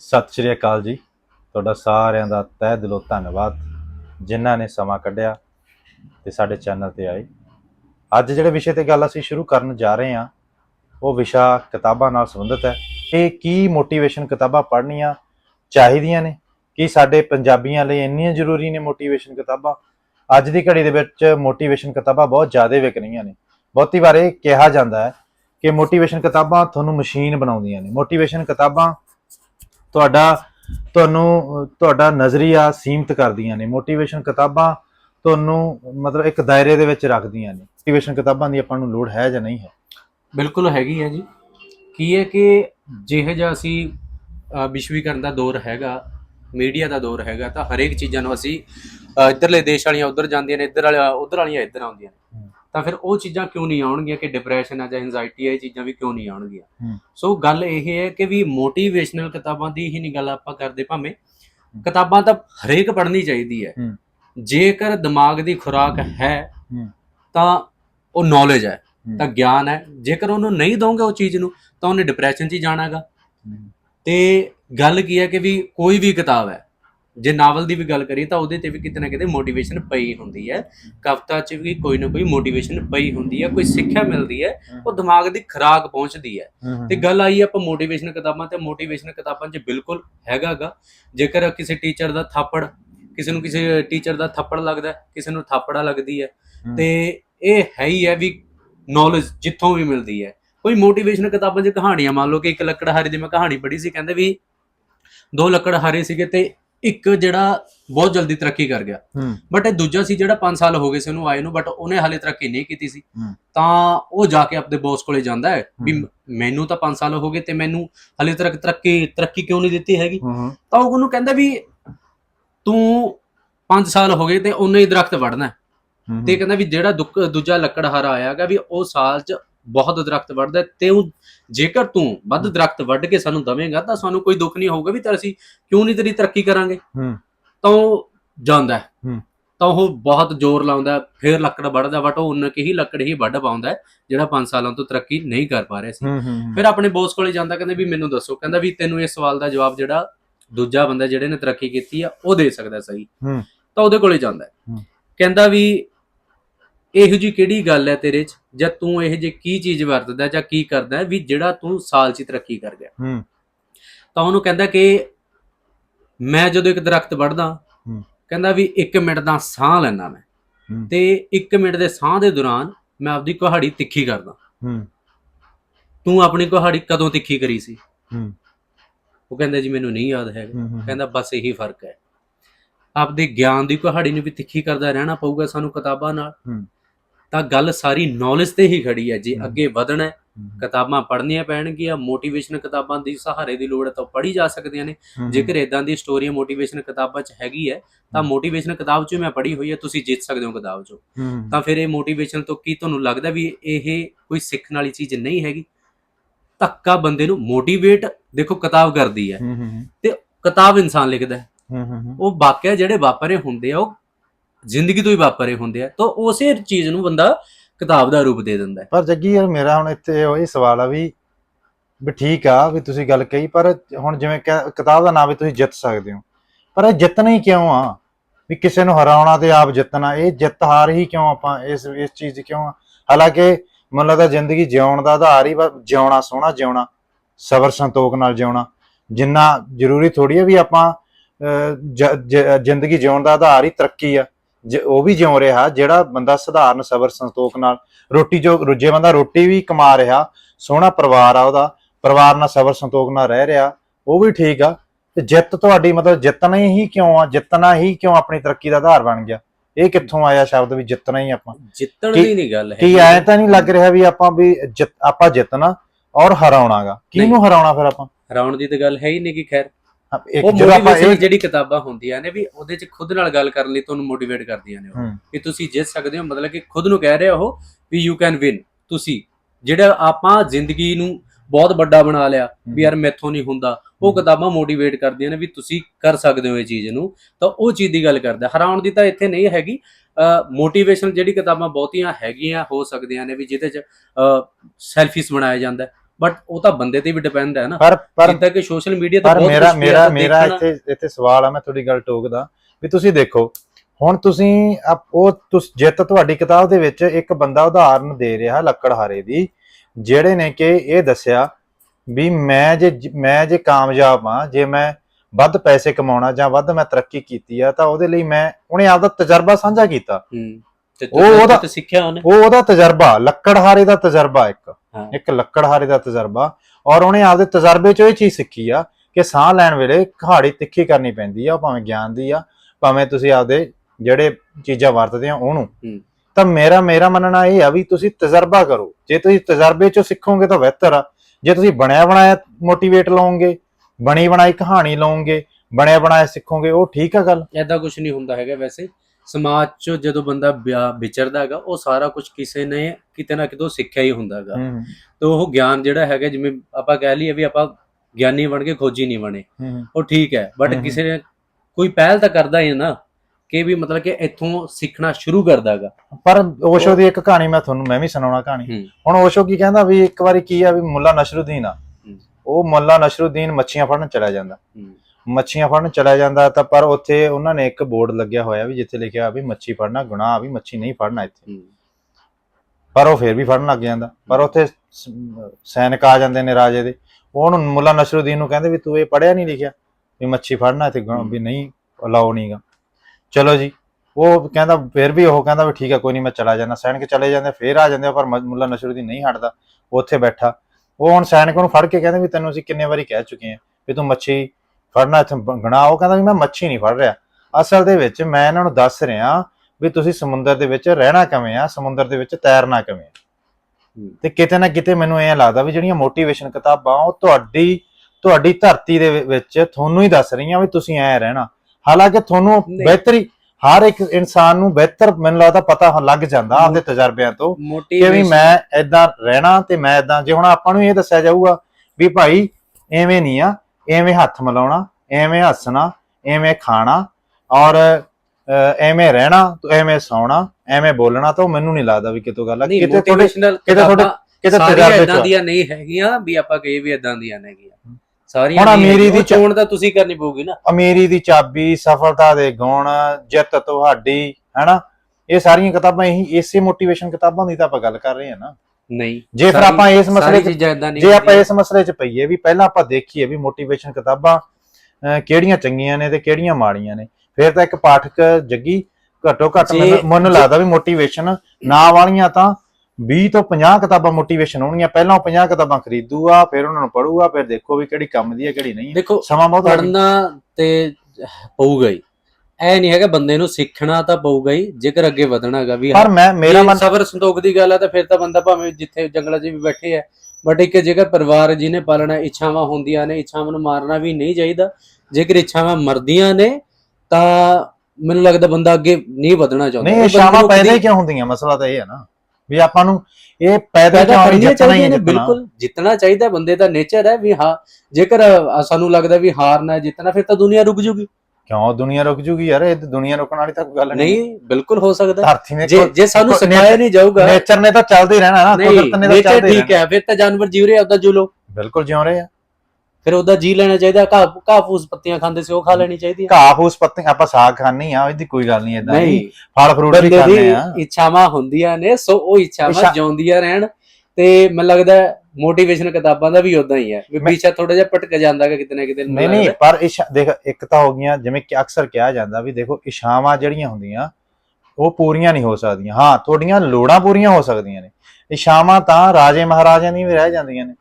ਸਤਿ ਸ਼੍ਰੀ ਅਕਾਲ ਜੀ। ਤੁਹਾਡਾ ਸਾਰਿਆਂ ਦਾ ਤਹਿ ਦਿਲੋਂ ਧੰਨਵਾਦ। ਜਿਨ੍ਹਾਂ ਨੇ ਸਮਾਂ ਕੱਢਿਆ ਤੇ ਸਾਡੇ ਚੈਨਲ ਤੇ ਆਏ। ਅੱਜ ਜਿਹੜੇ ਵਿਸ਼ੇ ਤੇ ਗੱਲ ਅਸੀਂ ਸ਼ੁਰੂ ਕਰਨ ਜਾ ਰਹੇ ਹਾਂ, ਉਹ ਵਿਸ਼ਾ ਕਿਤਾਬਾਂ ਨਾਲ ਸੰਬੰਧਿਤ ਹੈ। ਇਹ ਕੀ ਮੋਟੀਵੇਸ਼ਨ ਕਿਤਾਬਾਂ ਪੜ੍ਹਨੀਆਂ ਚਾਹੀਦੀਆਂ ਨੇ? ਕੀ ਸਾਡੇ ਪੰਜਾਬੀਆਂ ਲਈ ਇੰਨੀਆਂ ਜ਼ਰੂਰੀ ਨੇ ਮੋਟੀਵੇਸ਼ਨ ਕਿਤਾਬਾਂ? ਅੱਜ ਦੀ ਘੜੀ ਦੇ ਵਿੱਚ ਮੋਟੀਵੇਸ਼ਨ ਕਿਤਾਬਾਂ ਬਹੁਤ ਜ਼ਿਆਦਾ ਵਿਕ ਰਹੀਆਂ ਨੇ। ਬਹੁਤੀ ਵਾਰ ਇਹ ਕਿਹਾ ਜਾਂਦਾ ਹੈ ਕਿ ਮੋਟੀਵੇਸ਼ਨ ਕਿਤਾਬਾਂ ਤੁਹਾਨੂੰ ਮਸ਼ੀਨ ਬਣਾਉਂਦੀਆਂ ਨੇ। ਮੋਟੀਵੇਸ਼ਨ ਕਿਤਾਬਾਂ ਤੁਹਾਡਾ ਤੁਹਾਨੂੰ ਤੁਹਾਡਾ ਨਜ਼ਰੀਆ ਸੀਮਤ ਕਰਦੀਆਂ ਨੇ ਮੋਟੀਵੇਸ਼ਨ ਕਿਤਾਬਾਂ ਤੁਹਾਨੂੰ ਮਤਲਬ ਇੱਕ ਦਾਇਰੇ ਦੇ ਵਿੱਚ ਰੱਖਦੀਆਂ ਨੇ। ਮੋਟੀਵੇਸ਼ਨ ਕਿਤਾਬਾਂ ਦੀ ਆਪਾਂ ਨੂੰ ਲੋੜ ਹੈ ਜਾਂ ਨਹੀਂ ਹੈ? ਬਿਲਕੁਲ ਹੈਗੀ ਹੈ ਜੀ। ਕੀ ਹੈ ਕਿ ਜਿਹੇ ਜਿਹਾ ਅਸੀਂ ਵਿਸ਼ਵੀਕਰਨ ਦਾ ਦੌਰ ਹੈਗਾ ਮੀਡੀਆ ਦਾ ਦੌਰ ਹੈਗਾ ਤਾਂ ਹਰੇਕ ਚੀਜ਼ਾਂ ਨੂੰ ਅਸੀਂ ਇੱਧਰਲੇ ਦੇਸ਼ ਵਾਲੀਆਂ ਉੱਧਰ ਜਾਂਦੀਆਂ ਨੇ ਇੱਧਰ ਵਾਲੀਆਂ ਉੱਧਰ ਵਾਲੀਆਂ ਇੱਧਰ ਆਉਂਦੀਆਂ ਨੇ। ਤਾਂ ਫਿਰ ਉਹ ਚੀਜ਼ਾਂ ਕਿਉਂ ਨਹੀਂ ਆਉਣਗੀਆਂ ਕਿ ਡਿਪਰੈਸ਼ਨ ਹੈ ਜਾਂ ਐਂਜ਼ਾਈਟੀ ਹੈ ਇਹ ਚੀਜ਼ਾਂ ਵੀ ਕਿਉਂ ਨਹੀਂ ਆਉਣਗੀਆਂ। ਸੋ ਗੱਲ ਇਹ ਹੈ ਕਿ ਵੀ ਮੋਟੀਵੇਸ਼ਨਲ ਕਿਤਾਬਾਂ ਦੀ ਹੀ ਨਹੀਂ ਗੱਲ ਆਪਾਂ ਕਰਦੇ ਭਾਵੇਂ ਕਿਤਾਬਾਂ ਤਾਂ ਹਰੇਕ ਪੜ੍ਹਨੀ ਚਾਹੀਦੀ ਹੈ। ਜੇਕਰ ਦਿਮਾਗ ਦੀ ਖੁਰਾਕ ਹੈ। ਤਾਂ ਉਹ ਨੌਲੇਜ ਹੈ। ਤਾਂ ਗਿਆਨ ਹੈ ਜੇਕਰ ਉਹਨੂੰ ਨਹੀਂ ਦੋਗੇ ਉਹ ਚੀਜ਼ ਨੂੰ ਤਾਂ ਉਹਨੇ ਡਿਪਰੈਸ਼ਨ 'ਚ ਹੀ ਜਾਣਾਗਾ। ਤੇ ਗੱਲ ਕੀ ਹੈ ਕਿ ਵੀ ਕੋਈ ਵੀ ਕਿਤਾਬ ਹੈ ਜੇ ਨਾਵਲ ਦੀ ਵੀ ਗੱਲ ਕਰੀਏ ਤਾਂ ਉਹਦੇ ਤੇ ਵੀ ਕਿਤੇ ਨਾ ਕਿਤੇ ਮੋਟੀਵੇਸ਼ਨ ਪਈ ਹੁੰਦੀ ਹੈ। ਕਵਿਤਾ 'ਚ ਵੀ ਕੋਈ ਨਾ ਕੋਈ ਮੋਟੀਵੇਸ਼ਨ ਪਈ ਹੁੰਦੀ ਹੈ ਕੋਈ ਸਿੱਖਿਆ ਮਿਲਦੀ ਹੈ ਉਹ ਦਿਮਾਗ ਦੀ ਖੁਰਾਕ ਪਹੁੰਚਦੀ ਹੈ। ਤੇ ਗੱਲ ਆਈ ਆਪਾਂ ਮੋਟੀਵੇਸ਼ਨ ਕਿਤਾਬਾਂ ਤੇ ਮੋਟੀਵੇਸ਼ਨ ਕਿਤਾਬਾਂ 'ਚ ਬਿਲਕੁਲ ਹੈਗਾਗਾ। ਜੇਕਰ ਕਿਸੇ ਟੀਚਰ ਦਾ ਥਾਪੜ ਕਿਸੇ ਨੂੰ ਕਿਸੇ ਟੀਚਰ ਦਾ ਥੱਪੜ ਲੱਗਦਾ ਕਿਸੇ ਨੂੰ ਥਾਪੜਾ ਲੱਗਦੀ ਹੈ। ਤੇ ਇਹ ਹੈ ਹੀ ਹੈ ਵੀ ਨੌਲੇਜ ਜਿੱਥੋਂ ਵੀ ਮਿਲਦੀ ਹੈ। ਕੋਈ ਮੋਟੀਵੇਸ਼ਨ ਕਿਤਾਬਾਂ 'ਚ ਕਹਾਣੀਆਂ ਮੰਨ ਲਓ ਕਿ ਇੱਕ ਲੱਕੜਹਾਰੇ ਦੀ ਮੈਂ ਕਹਾਣੀ ਪੜ੍ਹੀ ਸੀ ਕਹਿੰਦੇ ਵੀ ਦੋ ਲੱਕੜਹਾਰੇ ਸੀਗੇ ਤੇ ਇੱਕ ਜਿਹੜਾ ਬਹੁਤ ਜਲਦੀ ਤਰੱਕੀ ਕਰ ਗਿਆ। ਬਟ ਇਹ ਦੂਜਾ ਸੀ ਜਿਹੜਾ 5 ਸਾਲ ਹੋ ਗਏ ਸੀ ਉਹਨੂੰ ਆਏ ਨੂੰ ਬਟ ਉਹਨੇ ਹਾਲੇ ਤਰੱਕੀ ਨਹੀਂ ਕੀਤੀ ਸੀ। ਤਾਂ ਉਹ ਜਾ ਕੇ ਆਪਣੇ ਬੌਸ ਕੋਲੇ ਜਾਂਦਾ ਹੈ ਵੀ। ਮੈਨੂੰ ਤਾਂ 5 ਸਾਲ ਹੋ ਗਏ ਤੇ ਮੈਨੂੰ ਹਾਲੇ ਤੱਕ ਤਰੱਕੀ ਤਰੱਕੀ ਕਿਉਂ ਨਹੀਂ ਦਿੱਤੀ ਹੈਗੀ? ਤਾਂ ਉਹ ਉਹਨੂੰ ਕਹਿੰਦਾ ਵੀ ਤੂੰ 5 ਸਾਲ ਹੋ ਗਏ ਤੇ ਉਹਨੇ ਹੀ ਦਰਖਤ ਵੜਨਾ ਤੇ ਕਹਿੰਦਾ ਵੀ ਜਿਹੜਾ ਦੂਜਾ ਲੱਕੜਹਾਰਾ ਆਇਆਗਾ ਵੀ ਉਹ ਸਾਲ 'ਚ ਬਹੁਤ ਦਰਖਤ ਵੱਢਦਾ ਤੇ ਉਹ ਜੇਕਰ ਤੂੰ ਵੱਧ ਦਰਖਤ ਵੱਢ ਕੇ ਸਾਨੂੰ ਦਵੇਂਗਾ ਤਾਂ ਸਾਨੂੰ ਕੋਈ ਦੁੱਖ ਨਹੀਂ ਹੋਊਗਾ ਵੀ ਤਾਂ ਅਸੀਂ ਕਿਉਂ ਨਹੀਂ ਤੇਰੀ ਤਰੱਕੀ ਕਰਾਂਗੇ। ਹੂੰ। ਤਾਂ ਉਹ ਜਾਂਦਾ ਹੈ। ਤਾਂ ਉਹ ਬਹੁਤ ਜ਼ੋਰ ਲਾਉਂਦਾ ਫਿਰ ਲੱਕੜ ਵੱਢਦਾ ਬਟ ਉਹ ਉਨ ਕੀ ਹੀ ਲੱਕੜ ਹੀ ਵੱਢ ਪਾਉਂਦਾ ਜਿਹੜਾ 5 ਸਾਲਾਂ ਤੋਂ ਤਰੱਕੀ ਨਹੀਂ ਕਰ ਪਾ ਰਿਹਾ ਸੀ। ਫਿਰ ਆਪਣੇ ਬੌਸ ਕੋਲੇ ਜਾਂਦਾ ਕਹਿੰਦਾ ਵੀ ਮੈਨੂੰ ਦੱਸੋ ਕਹਿੰਦਾ ਵੀ ਤੈਨੂੰ ਇਸ ਸਵਾਲ ਦਾ ਜਵਾਬ ਜਿਹੜਾ ਦੂਜਾ ਬੰਦਾ ਜਿਹੜੇ ਨੇ ਤਰੱਕੀ ਕੀਤੀ ਆ ਉਹ ਦੇ ਸਕਦਾ ਸਹੀ। ਹੂੰ। ਤਾਂ ਉਹਦੇ ਕੋਲੇ ਜਾਂਦਾ। ਕਹਿੰਦਾ ਵੀ ਇਹੋ ਜੀ ਕਿਹੜੀ ਗੱਲ ਹੈ ਤੇਰੇ 'ਚ? ਜਾਂ ਤੂੰ ਇਹ ਜੇ ਕੀ ਚੀਜ਼ ਵਰਤਦਾ ਜਾਂ ਕੀ ਕਰਦਾ ਵੀ ਜਿਹੜਾ ਤੂੰ ਸਾਲ 'ਚ ਤਰੱਕੀ ਕਰ ਗਿਆ? ਹੂੰ। ਤਾਂ ਉਹਨੂੰ ਕਹਿੰਦਾ ਕਿ ਮੈਂ ਜਦੋਂ ਇੱਕ ਦਰਖਤ ਵੱਢਦਾ ਹੂੰ। ਕਹਿੰਦਾ ਵੀ 1 ਮਿੰਟ ਦਾ ਸਾਹ ਲੈਣਾ ਮੈਂ। ਤੇ 1 ਮਿੰਟ ਦੇ ਸਾਹ ਦੇ ਦੌਰਾਨ ਮੈਂ ਆਪਦੀ ਕੁਹਾੜੀ ਤਿੱਖੀ ਕਰਦਾ। ਹੂੰ। ਤੂੰ ਆਪਣੀ ਕੁਹਾੜੀ ਕਦੋਂ ਤਿੱਖੀ ਕਰੀ ਸੀ? ਹੂੰ। ਉਹ ਕਹਿੰਦਾ ਜੀ ਮੈਨੂੰ ਨਹੀਂ ਯਾਦ ਹੈਗਾ। ਹੂੰ। ਕਹਿੰਦਾ ਬਸ ਇਹੀ ਫ਼ਰਕ ਹੈ। ਆਪਦੇ ਗਿਆਨ ਦੀ ਕੁਹਾੜੀ ਨੂੰ ਵੀ ਤਿੱਖੀ ਕਰਦਾ ਰਹਿਣਾ ਪਊਗਾ ਸਾਨੂੰ ਕਿਤਾਬਾਂ ਨਾਲ। ਹੂੰ। ਤਾਂ ਗੱਲ ਸਾਰੀ ਨੌਲੇਜ ਤੇ ਹੀ ਖੜੀ ਹੈ ਜੇ। ਅੱਗੇ ਵਧਣਾ ਹੈ ਕਿਤਾਬਾਂ ਪੜ੍ਹਨੀਆਂ ਪੈਣਗੀਆਂ ਮੋਟੀਵੇਸ਼ਨ ਕਿਤਾਬਾਂ ਦੀ ਸਹਾਰੇ ਦੀ ਲੋੜ ਹੈ ਤਾਂ ਪੜ੍ਹੀ ਜਾ ਸਕਦੀਆਂ ਨੇ। ਜੇਕਰ ਇਦਾਂ ਦੀ ਸਟੋਰੀ ਮੋਟੀਵੇਸ਼ਨ ਕਿਤਾਬਾਂ 'ਚ ਹੈਗੀ ਹੈ ਤਾਂ। ਮੋਟੀਵੇਸ਼ਨ ਕਿਤਾਬ 'ਚ ਮੈਂ ਪੜ੍ਹੀ ਹੋਈ ਹੈ ਤੁਸੀਂ ਜਿੱਤ ਸਕਦੇ ਹੋ ਕਿਤਾਬ 'ਚੋਂ। ਤਾਂ ਫਿਰ ਇਹ ਮੋਟੀਵੇਸ਼ਨ ਤੋਂ ਕੀ ਤੁਹਾਨੂੰ ਲੱਗਦਾ ਵੀ ਇਹ ਕੋਈ ਸਿੱਖਣ ਵਾਲੀ ਚੀਜ਼ ਨਹੀਂ ਹੈਗੀ? ਧੱਕਾ ਬੰਦੇ ਨੂੰ ਮੋਟੀਵੇਟ ਦੇਖੋ ਕਿਤਾਬ ਕਰਦੀ ਹੈ। ਹੂੰ ਕਿਤਾਬ ਇਨਸਾਨ ਲਿਖਦਾ ਹੂੰ। ਉਹ ਵਾਕਿਆ ਜਿਹੜੇ ਵਾਪਰੇ ਹੁੰਦੇ ਆ ਉਹ ਜ਼ਿੰਦਗੀ ਤੋਂ ਹੀ ਵਾਪਰੇ ਹੁੰਦੇ ਆ, ਤਾਂ ਉਸੇ ਚੀਜ਼ ਨੂੰ ਬੰਦਾ ਕਿਤਾਬ ਦਾ ਰੂਪ ਦੇ ਦਿੰਦਾ ਹੈ। ਪਰ ਜੱਗੀ ਯਾਰ, ਮੇਰਾ ਹੁਣ ਇੱਥੇ ਉਹ ਸਵਾਲ ਆ ਵੀ ਵੀ ਠੀਕ ਆ ਵੀ ਤੁਸੀਂ ਗੱਲ ਕਹੀ, ਪਰ ਹੁਣ ਜਿਵੇਂ ਕਿਤਾਬ ਦਾ ਨਾਮ ਵੀ ਤੁਸੀਂ ਜਿੱਤ ਸਕਦੇ ਹੋ। ਪਰ ਇਹ ਜਿੱਤਣਾ ਹੀ ਕਿਉਂ ਆ? ਵੀ ਕਿਸੇ ਨੂੰ ਹਰਾਉਣਾ ਤੇ ਆਪ ਜਿੱਤਣਾ, ਇਹ ਜਿੱਤ ਹਾਰ ਹੀ ਕਿਉਂ ਆਪਾਂ ਇਸ ਇਸ ਚੀਜ਼ 'ਚ ਕਿਉਂ ਹਾਲਾਂਕਿ ਮੈਨੂੰ ਲੱਗਦਾ ਜ਼ਿੰਦਗੀ ਜਿਉਣ ਦਾ ਆਧਾਰ ਹੀ ਜਿਉਣਾ ਸੋਹਣਾ ਜਿਉਣਾ, ਸਬਰ ਸੰਤੋਖ ਨਾਲ ਜਿਉਣਾ। ਜਿੰਨਾ ਜ਼ਰੂਰੀ ਥੋੜੀ ਹੈ ਵੀ ਆਪਾਂ ਜ਼ਿੰਦਗੀ ਜਿਉਣ ਦਾ ਆਧਾਰ ਹੀ ਤਰੱਕੀ ਆ। ਉਹ ਵੀ ਜਿਉ ਰਿਹਾ ਜਿਹੜਾ ਬੰਦਾ ਸਧਾਰਨ ਸਬਰ ਸੰਤੋਖ ਨਾਲ ਰੋਟੀ ਜੋ ਰੁੱਜੇ ਬੰਦਾ ਰੋਟੀ ਵੀ ਕਮਾ ਰਿਹਾ ਸੋਹਣਾ ਪਰਿਵਾਰ ਆ ਉਹਦਾ ਪਰਿਵਾਰ ਨਾਲ ਸਬਰ ਸੰਤੋਖ ਨਾਲ ਰਹਿ ਰਿਹਾ ਉਹ ਵੀ ਠੀਕ ਆ। ਤੇ ਜਿੱਤ ਤੁਹਾਡੀ ਮਤਲਬ ਜਿੱਤਣਾ ਹੀ ਕਿਉਂ ਆ ਜਿੱਤਣਾ ਹੀ ਕਿਉਂ ਆਪਣੀ ਤਰੱਕੀ ਦਾ ਆਧਾਰ ਬਣ ਗਿਆ? ਇਹ ਕਿੱਥੋਂ ਆਇਆ ਸ਼ਬਦ ਵੀ ਜਿੱਤਣਾ ਹੀ ਆਪਾਂ? ਜਿੱਤਣ ਦੀ ਨਹੀਂ ਗੱਲ ਹੈ ਕੀ ਐ ਤਾਂ ਨਹੀਂ ਲੱਗ ਰਿਹਾ ਵੀ ਆਪਾਂ ਵੀ ਆਪਾਂ ਜਿੱਤਣਾ ਔਰ ਹਰਾਉਣਾਗਾ ਕਿਹਨੂੰ ਹਰਾਉਣਾ ਫਿਰ ਆਪਾਂ? ਹਰਾਉਣ ਦੀ ਤਾਂ ਗੱਲ ਹੈ ਹੀ ਨਹੀਂ ਕਿ ਖੈਰ ਇੱਕ ਉਹ ਜਦੋਂ ਆਪਾਂ ਇਹ ਜਿਹੜੀ ਕਿਤਾਬਾਂ ਹੁੰਦੀਆਂ ਨੇ ਵੀ ਉਹਦੇ 'ਚ ਖੁਦ ਨਾਲ ਗੱਲ ਕਰਨ ਲਈ ਤੁਹਾਨੂੰ ਮੋਟੀਵੇਟ ਕਰਦੀਆਂ ਨੇ ਉਹ। ਹੂੰ। ਕਿ ਤੁਸੀਂ ਜਿੱਤ ਸਕਦੇ ਹੋ ਮਤਲਬ ਕਿ ਖੁਦ ਨੂੰ ਕਹਿ ਰਹੇ ਹੋ ਵੀ ਯੂ ਕੈਨ ਵਿਨ ਤੁਸੀਂ ਜਿਹੜਾ ਆਪਾਂ ਜ਼ਿੰਦਗੀ ਨੂੰ ਬਹੁਤ ਵੱਡਾ ਬਣਾ ਲਿਆ ਵੀ ਯਾਰ ਮੈਥੋਂ ਨਹੀਂ ਹੁੰਦਾ ਉਹ। ਕਿਤਾਬਾਂ ਮੋਟੀਵੇਟ ਕਰਦੀਆਂ ਨੇ ਵੀ ਤੁਸੀਂ ਕਰ ਸਕਦੇ ਹੋ ਇਹ ਚੀਜ਼ ਨੂੰ। ਤਾਂ ਉਹ ਚੀਜ਼ ਦੀ ਗੱਲ ਕਰਦਾ। ਹਰਾਉਣ ਦੀ ਤਾਂ ਇੱਥੇ ਨਹੀਂ ਹੈਗੀ। ਮੋਟੀਵੇਸ਼ਨ ਜਿਹੜੀ ਕਿਤਾਬਾਂ ਬਹੁਤੀਆਂ ਹੈਗੀਆਂ ਹੋ ਸਕਦੀਆਂ ਨੇ ਵੀ ਜਿਹਦੇ 'ਚ ਸੈਲਫਿਸ ਬਣਾਇਆ ਜਾਂਦਾ ਹੈ। ਬਟ ਉਹ ਤਾਂ ਬੰਦੇ ਤੇ ਵੀ ਡਿਪੈਂਡ ਹੈ ਨਾ। ਪਰ ਪਰ ਜਿੱਦਾਂ ਕਿ ਸੋਸ਼ਲ ਮੀਡੀਆ ਤੇ ਪਰ ਬਹੁਤ ਮੇਰਾ ਕੁਛ ਮੇਰਾ ਮੇਰਾ ਦੇਖਣਾ- ਇੱਥੇ ਇੱਥੇ ਸਵਾਲ ਆ ਮੈਂ ਤੁਹਾਡੀ ਗੱਲ ਟੋਕਦਾ। ਵੀ ਤੁਸੀਂ ਦੇਖੋ ਹੁਣ ਤੁਸੀਂ ਆਪ- ਉਹ ਤੁਸ ਜਿੱਤ ਤੁਹਾਡੀ ਕਿਤਾਬ ਦੇ ਵਿੱਚ ਇੱਕ ਬੰਦਾ ਉਦਾਹਰਨ ਦੇ ਰਿਹਾ ਲੱਕੜਹਾਰੇ ਦੀ ਜਿਹੜੇ ਨੇ ਕਿ ਇਹ ਦੱਸਿਆ ਵੀ ਮੈਂ ਜੇ ਮੈਂ ਜੇ ਕਾਮਯਾਬ ਆ ਜੇ ਮੈਂ ਵੱਧ ਪੈਸੇ ਕਮਾਉਣਾ ਜਾਂ ਵੱਧ ਮੈਂ ਤਰੱਕੀ ਕੀਤੀ ਆ ਤਾਂ ਉਹਦੇ ਲਈ ਮੈਂ ਉਹਨੇ ਆਪਦਾ ਤਜਰਬਾ ਸਾਂਝਾ ਕੀਤਾ। ਹੂੰ। ਤੇ ਉਹ ਉਹਦਾ- ਤੇ ਸਿੱਖਿਆ ਉਹਨੇ। ਉਹ ਉਹਦਾ ਤਜਰਬਾ ਲੱਕੜਹਾਰੇ ਦਾ ਤਜਰਬਾ ਇੱਕ। ਇੱਕ ਲੱਕੜਹਾਰੇ ਦਾ ਤਜਰਬਾ ਔਰ ਉਹਨੇ ਆਪਦੇ ਤਜਰਬੇ ਚੋਂ ਇਹ ਚੀਜ਼ ਸਿੱਖੀ ਆ ਕਿ ਸਾਹ ਲੈਣ ਵੇਲੇ ਕਹਾੜੀ ਤਿੱਖੀ ਕਰਨੀ ਪੈਂਦੀ ਆ ਭਾਵੇਂ ਗਿਆਨ ਦੀ ਆ ਭਾਵੇਂ ਤੁਸੀਂ ਆਪਦੇ ਜਿਹੜੇ ਚੀਜ਼ਾਂ ਵਰਤਦੇ ਆ ਉਹਨੂੰ। ਤਾਂ ਮੇਰਾ ਮੇਰਾ ਮੰਨਣਾ ਇਹ ਆ ਵੀ ਤੁਸੀਂ ਤਜਰਬਾ ਕਰੋ। ਜੇ ਤੁਸੀਂ ਤਜਰਬੇ ਚੋਂ ਸਿੱਖੋਗੇ ਤਾਂ ਬਿਹਤਰ ਆ। ਜੇ ਤੁਸੀਂ ਬਣਿਆ ਬਣਾਇਆ ਮੋਟੀਵੇਟ ਲਓਗੇ ਬਣੀ ਬਣਾਈ ਕਹਾਣੀ ਲਓਗੇ ਬਣਿਆ ਬਣਾਇਆ ਸਿੱਖੋਗੇ ਉਹ ਠੀਕ ਆ ਗੱਲ। ਐਦਾਂ ਕੁਝ ਨਹੀਂ ਹੁੰਦਾ ਹੈਗਾ ਵੈਸੇ। ਸਮਾਜ 'ਚ ਜਦੋਂ ਬੰਦਾ ਵਿਚਰਦਾ ਹੈਗਾ ਉਹ ਸਾਰਾ ਕੁਝ ਕਿਸੇ ਨੇ ਕਿਤੇ ਨਾ ਕਿਤੇ ਸਿੱਖਿਆ ਹੀ ਹੁੰਦਾ ਹੈਗਾ। ਤੇ ਉਹ ਗਿਆਨ ਜਿਹੜਾ ਹੈਗਾ ਜਿਵੇਂ ਆਪਾਂ ਕਹਿ ਲਈਏ ਵੀ ਆਪਾਂ ਗਿਆਨੀ ਬਣ ਕੇ ਖੋਜੀ ਨਹੀਂ ਬਣੇ। ਉਹ ਠੀਕ ਹੈ ਬਟ। ਕਿਸੇ ਨੇ ਕੋਈ ਪਹਿਲ ਤਾਂ ਕਰਦਾ ਹੀ ਹੈ ਨਾ ਕਿ ਵੀ ਮਤਲਬ ਕਿ ਇੱਥੋਂ ਸਿੱਖਣਾ ਸ਼ੁਰੂ ਕਰਦਾ ਹੈਗਾ। ਪਰ ਓਸ਼ੋ ਦੀ ਇੱਕ ਕਹਾਣੀ ਮੈਂ ਤੁਹਾਨੂੰ ਮੈਂ ਵੀ ਸੁਣਾਉਣਾ ਕਹਾਣੀ। ਹੁਣ ਓਸ਼ੋ ਕੀ ਕਹਿੰਦਾ ਵੀ ਇੱਕ ਵਾਰੀ ਕੀ ਆ ਵੀ ਮੁੱਲਾ ਨਸ਼ਰੁਦੀਨ ਆ। ਉਹ ਮੁੱਲਾ ਨਸ਼ਰੁਦੀਨ ਮੱਛੀਆਂ ਫੜਨ ਚਲਾ ਜਾਂਦਾ। ਮੱਛੀਆਂ ਫੜਨ ਚਲਾ ਜਾਂਦਾ ਤਾਂ ਪਰ ਉੱਥੇ ਉਹਨਾਂ ਨੇ ਇੱਕ ਬੋਰਡ ਲੱਗਿਆ ਹੋਇਆ ਵੀ ਜਿੱਥੇ ਲਿਖਿਆ ਵੀ ਮੱਛੀ ਫੜਨਾ ਗੁਨਾਹ ਵੀ ਮੱਛੀ ਨਹੀਂ ਫੜਨਾ ਇੱਥੇ। ਪਰ ਉਹ ਫੇਰ ਵੀ ਫੜਨ ਲੱਗ ਜਾਂਦਾ। ਪਰ ਉੱਥੇ ਸੈਨਿਕ ਆ ਜਾਂਦੇ ਨੇ ਰਾਜੇ ਦੇ। ਉਹ ਉਹਨੂੰ ਮੁੱਲਾ ਨਸ਼ਰੁਦੀਨ ਨੂੰ ਕਹਿੰਦੇ ਵੀ ਤੂੰ ਇਹ ਪੜਿਆ ਨਹੀਂ ਲਿਖਿਆ ਵੀ ਮੱਛੀ ਫੜਨਾ ਗੁਨਾਹ ਵੀ ਨਹੀਂ ਅਲਾਉ ਨਹੀਂਗਾ ਚਲੋ ਜੀ ਉਹ ਕਹਿੰਦਾ ਫਿਰ ਵੀ ਉਹ ਕਹਿੰਦਾ ਵੀ ਠੀਕ ਹੈ ਕੋਈ ਨਹੀਂ ਮੈਂ ਚਲਾ ਜਾਣਾ ਸੈਨਿਕ ਚਲੇ ਜਾਂਦੇ ਫੇਰ ਆ ਜਾਂਦੇ ਪਰ ਮੁੱਲਾ ਨਸ਼ਰੁਦੀਨ ਨਹੀਂ ਹਟਦਾ। ਉੱਥੇ ਬੈਠਾ। ਉਹ ਹੁਣ ਸੈਨਿਕ ਨੂੰ ਫੜ ਕੇ ਕਹਿੰਦੇ ਵੀ ਤੈਨੂੰ ਅਸੀਂ ਕਿੰਨੇ ਵਾਰੀ ਕਹਿ ਚੁੱਕੇ ਆ ਵੀ ਤੂੰ ਮੱਛੀ ਫੜਨਾ ਗਣਾ ਉਹ ਕਹਿੰਦਾ ਵੀ ਮੈਂ ਮੱਛੀ ਨਹੀਂ ਫੜ ਰਿਹਾ। ਅਸਲ ਦੇ ਵਿੱਚ ਮੈਂ ਇਹਨਾਂ ਨੂੰ ਦੱਸ ਰਿਹਾ ਵੀ ਤੁਸੀਂ ਸਮੁੰਦਰ ਦੇ ਵਿੱਚ ਰਹਿਣਾ ਕਿਵੇਂ ਆ ਸਮੁੰਦਰ ਦੇ ਵਿੱਚ ਤੈਰਨਾ ਕਿਵੇਂ ਆ। ਤੇ ਕਿਤੇ ਨਾ ਕਿਤੇ ਮੈਨੂੰ ਐਂ ਲੱਗਦਾ ਵੀ ਜਿਹੜੀਆਂ ਮੋਟੀਵੇਸ਼ਨ ਕਿਤਾਬਾਂ ਉਹ ਤੁਹਾਡੀ ਤੁਹਾਡੀ ਧਰਤੀ ਦੇ ਵਿੱਚ ਤੁਹਾਨੂੰ ਹੀ ਦੱਸ ਰਹੀਆਂ ਵੀ ਤੁਸੀਂ ਐ ਰਹਿਣਾ। ਹਾਲਾਂਕਿ ਤੁਹਾਨੂੰ। ਬਿਹਤਰੀ ਹਰ ਇੱਕ ਇਨਸਾਨ ਨੂੰ ਬਿਹਤਰ ਮੈਨੂੰ ਲੱਗਦਾ ਪਤਾ ਲੱਗ ਜਾਂਦਾ ਆਪਦੇ ਤਜਰਬਿਆਂ ਤੋਂ ਕਿ ਵੀ ਮੈਂ ਐਦਾਂ ਰਹਿਣਾ ਤੇ ਮੈਂ ਐਦਾਂ ਜੇ ਹੁਣ ਆਪਾਂ ਨੂੰ ਇਹ ਦੱਸਿਆ ਜਾਊਗਾ ਵੀ ਭਾਈ ਐਵੇਂ ਨਹੀਂ ਆ। ਐਵੇਂ ਹੱਥ ਮਿਲਾਉਣਾ ਐਵੇਂ ਹੱਸਣਾ ਐਵੇਂ ਖਾਣਾ ਔਰ ਐਵੇਂ ਰਹਿਣਾ ਤੇ ਐਵੇਂ ਸੌਣਾ ਐਵੇਂ ਬੋਲਣਾ ਤਾਂ ਮੈਨੂੰ ਨਹੀਂ ਲੱਗਦਾ ਵੀ ਕਿਤੋਂ ਗੱਲ ਆ। ਕਿਤੇ ਤੁਹਾਡੇ ਕਿਤੇ ਤੁਹਾਡੇ- ਕਿਤੇ ਤਜਰਬੇ ਇਦਾਂ ਦੀਆਂ ਨਹੀਂ ਹੈਗੀਆਂ ਵੀ ਆਪਾਂ ਕਹੇ ਵੀ ਇਦਾਂ ਦੀਆਂ ਨੇਗੀਆਂ ਸਾਰੀਆਂ ਹੁਣ ਅਮੀਰੀ। ਦੀ ਚੋਣ ਤਾਂ ਤੁਸੀਂ ਕਰਨੀ ਪਊਗੀ ਨਾ। ਅਮੀਰੀ ਦੀ ਚਾਬੀ ਸਫਲਤਾ ਦੇ ਗੁਣ ਜਿੱਤ ਤੁਹਾਡੀ ਹੈਨਾ? ਇਹ ਸਾਰੀਆਂ ਕਿਤਾਬਾਂ ਇਹੀ ਇਸੇ ਮੋਟੀਵੇਸ਼ਨ ਕਿਤਾਬਾਂ ਦੀ ਤਾਂ ਆਪਾਂ ਗੱਲ ਕਰ ਰਹੇ ਹਾਂ ਨਾ। ਨਹੀਂ। ਜੇ ਫਿਰ ਆਪਾਂ ਇਸ ਮਸਲੇ 'ਚ ਜੇ ਆਪਾਂ। ਇਸ ਮਸਲੇ 'ਚ ਪਈਏ ਵੀ ਪਹਿਲਾਂ ਆਪਾਂ ਦੇਖੀਏ ਵੀ ਮੋਟੀਵੇਸ਼ਨ ਕਿਤਾਬਾਂ ਕਿਹੜੀਆਂ ਚੰਗੀਆਂ ਨੇ ਤੇ ਕਿਹੜੀਆਂ ਮਾੜੀਆਂ ਨੇ। ਫਿਰ ਤਾਂ ਇੱਕ ਪਾਠਕ ਜੱਗੀ ਘੱਟੋ ਘੱਟ ਮੈਨੂੰ ਲੱਗਦਾ ਵੀ ਮੋਟੀਵੇਸ਼ਨ ਨਾ ਵਾਲੀਆਂ ਤਾਂ 20 ਤੋਂ 50 ਕਿਤਾਬਾਂ ਮੋਟੀਵੇਸ਼ਨ ਹੋਣਗੀਆਂ। ਪਹਿਲਾਂ ਉਹ 50 ਕਿਤਾਬਾਂ ਖਰੀਦੂਗਾ ਫਿਰ ਉਹਨਾਂ ਨੂੰ ਪੜੂਗਾ ਫਿਰ ਦੇਖੋ ਵੀ ਕਿਹੜੀ ਕੰਮ ਦੀ ਹੈ ਕਿਹੜੀ ਨਹੀਂ। ਦੇਖੋ ਸਮਾਂ ਬਹੁਤ ਪੜਨਾ ਤੇ ਪਊਗਾ ਹੀ। ਐ ਨਹੀਂ ਹੈਗਾ ਬੰਦੇ ਨੂੰ ਸਿੱਖਣਾ ਤਾਂ ਪਊਗਾ ਹੀ ਜੇਕਰ ਅੱਗੇ ਵਧਣਾ ਹੈਗਾ ਵੀ ਪਰ ਮੈਂ ਮੇਰਾ ਮਨ ਸਬਰ ਸੰਤੋਖ ਦੀ ਗੱਲ ਹੈ ਤਾਂ ਫਿਰ ਤਾਂ ਬੰਦਾ ਭਾਵੇਂ ਜਿੱਥੇ ਜੰਗਲਾਂ 'ਚ ਵੀ ਬੈਠੇ ਹੈ ਬਟ ਇੱਕ ਜੇਕਰ ਪਰਿਵਾਰ ਜਿਹਨੇ ਪਾਲਣਾ ਇੱਛਾਵਾਂ ਹੁੰਦੀਆਂ ਨੇ ਇੱਛਾਵਾਂ ਨੂੰ ਮਾਰਨਾ ਵੀ ਨਹੀਂ ਚਾਹੀਦਾ ਜੇਕਰ ਇੱਛਾਵਾਂ ਮਰਦੀਆਂ ਨੇ ਤਾਂ ਮੈਨੂੰ ਲੱਗਦਾ ਬੰਦਾ ਅੱਗੇ ਨਹੀਂ ਵਧਣਾ ਚਾਹੁੰਦਾ। ਨਹੀਂ ਨੂੰ ਪੈਦਾ ਕਿਉਂ ਹੁੰਦੀਆਂ? ਮਸਲਾ ਤਾਂ ਇਹ ਹੈ ਨਾ ਵੀ ਆਪਾਂ ਨੂੰ ਇਹ ਪੈਦਾ ਕਿਉਂ ਕਰਨੀਆਂ ਜਿੱਤਣਾ ਹੀ ਬਿਲਕੁਲ। ਜਿੱਤਣਾ ਚਾਹੀਦਾ ਬੰਦੇ ਦਾ ਨੇਚਰ ਹੈ ਵੀ ਹਾਂ ਜੇਕਰ ਸਾਨੂੰ ਲੱਗਦਾ ਵੀ ਹਾਰਨਾ ਹੈ ਜਿੱਤਣਾ ਫਿਰ ਤਾਂ ਦੁਨੀਆ ਰੁਕ ਜੂਗੀ। ਕਿਉਂ? ਦੁਨੀਆ ਰੁਕ ਜੂਗੀ ਯਾਰ ਇਹ ਤਾਂ ਦੁਨੀਆ ਰੁਕਣ ਵਾਲੀ ਤਾਂ ਕੋਈ ਗੱਲ ਨਹੀਂ। ਨਹੀਂ ਬਿਲਕੁਲ ਹੋ ਸਕਦਾ। ਧਰਤੀ ਨੇ ਜੇ ਜੇ ਸਾਨੂੰ ਸਿਖਾਇਆ ਨਹੀਂ ਜਾਊਗਾ ਨੇਚਰ ਨੇ ਤਾਂ ਚੱਲਦੇ ਹੀ ਰਹਿਣਾ ਨਾ ਕੁਦਰਤ ਨੇ ਤਾਂ ਚੱਲਦੇ ਠੀਕ ਹੈ ਫਿਰ ਤਾਂ ਜਾਨਵਰ ਜੀਵ ਰਿਹਾ ਉਹਦਾ ਜੂ ਲੋ ਬਿਲਕੁਲ ਜਿਉਂ ਰਹੇ ਆ। ਫਿਰ ਉਹਦਾ ਜੀ ਲੈਣਾ ਚਾਹੀਦਾ ਘਾਹ ਘਾਹ ਫੂਸ ਪੱਤੀਆਂ ਖਾਂਦੇ ਸੀ ਉਹ ਖਾ ਲੈਣੀ ਚਾਹੀਦੀ ਹੈ ਘਾਹ ਫੂਸ ਪੱਤੇ ਆਪਾਂ ਸਾਗ ਖਾਣੀ ਆ ਇਹਦੀ ਕੋਈ ਗੱਲ ਨਹੀਂ ਇਦਾਂ ਨਹੀਂ। ਫਲ ਫਰੂਟ ਵੀ ਖਾਣੇ ਆ। ਇੱਛਾਵਾਂ ਹੁੰਦੀਆਂ ਨੇ ਸੋ ਉਹ ਇੱਛਾਵਾਂ ਇੱਛਾ- ਜਿਉਂਦੀਆਂ ਰਹਿਣ। ਤੇ ਮੈਨੂੰ ਲੱਗਦਾ ਮੋਟੀਵੇਸ਼ਨ ਕਿਤਾਬਾਂ ਦਾ ਵੀ ਉਦਾਂ ਹੀ ਹੈ ਵੀ ਪਿੱਛਾ ਥੋੜਾ ਜਿਹਾ ਭਟਕ ਜਾਂਦਾ ਹੈ ਕਿਤੇ ਨਾ ਕਿਤੇ ਨਹੀਂ ਨਹੀਂ। ਪਰ ਦੇਖ ਇੱਕ ਤਾਂ ਹੋ ਗਈਆਂ ਜਿਵੇਂ ਕਿ ਅਕਸਰ ਕਿਹਾ ਜਾਂਦਾ ਵੀ ਦੇਖੋ ਇਸ਼ਾਵਾਂ ਜਿਹੜੀਆਂ ਹੁੰਦੀਆਂ ਉਹ ਪੂਰੀਆਂ ਨਹੀਂ ਹੋ ਸਕਦੀਆਂ। ਹਾਂ ਤੁਹਾਡੀਆਂ ਲੋੜਾਂ ਪੂਰੀਆਂ ਹੋ ਸਕਦੀਆਂ ਨੇ। ਇਸ਼ਾਵਾਂ ਤਾਂ ਰਾਜੇ ਮਹਾਰਾਜਿਆਂ ਦੀਆਂ ਵੀ ਰਹਿ ਜਾਂਦੀਆਂ ਨੇ।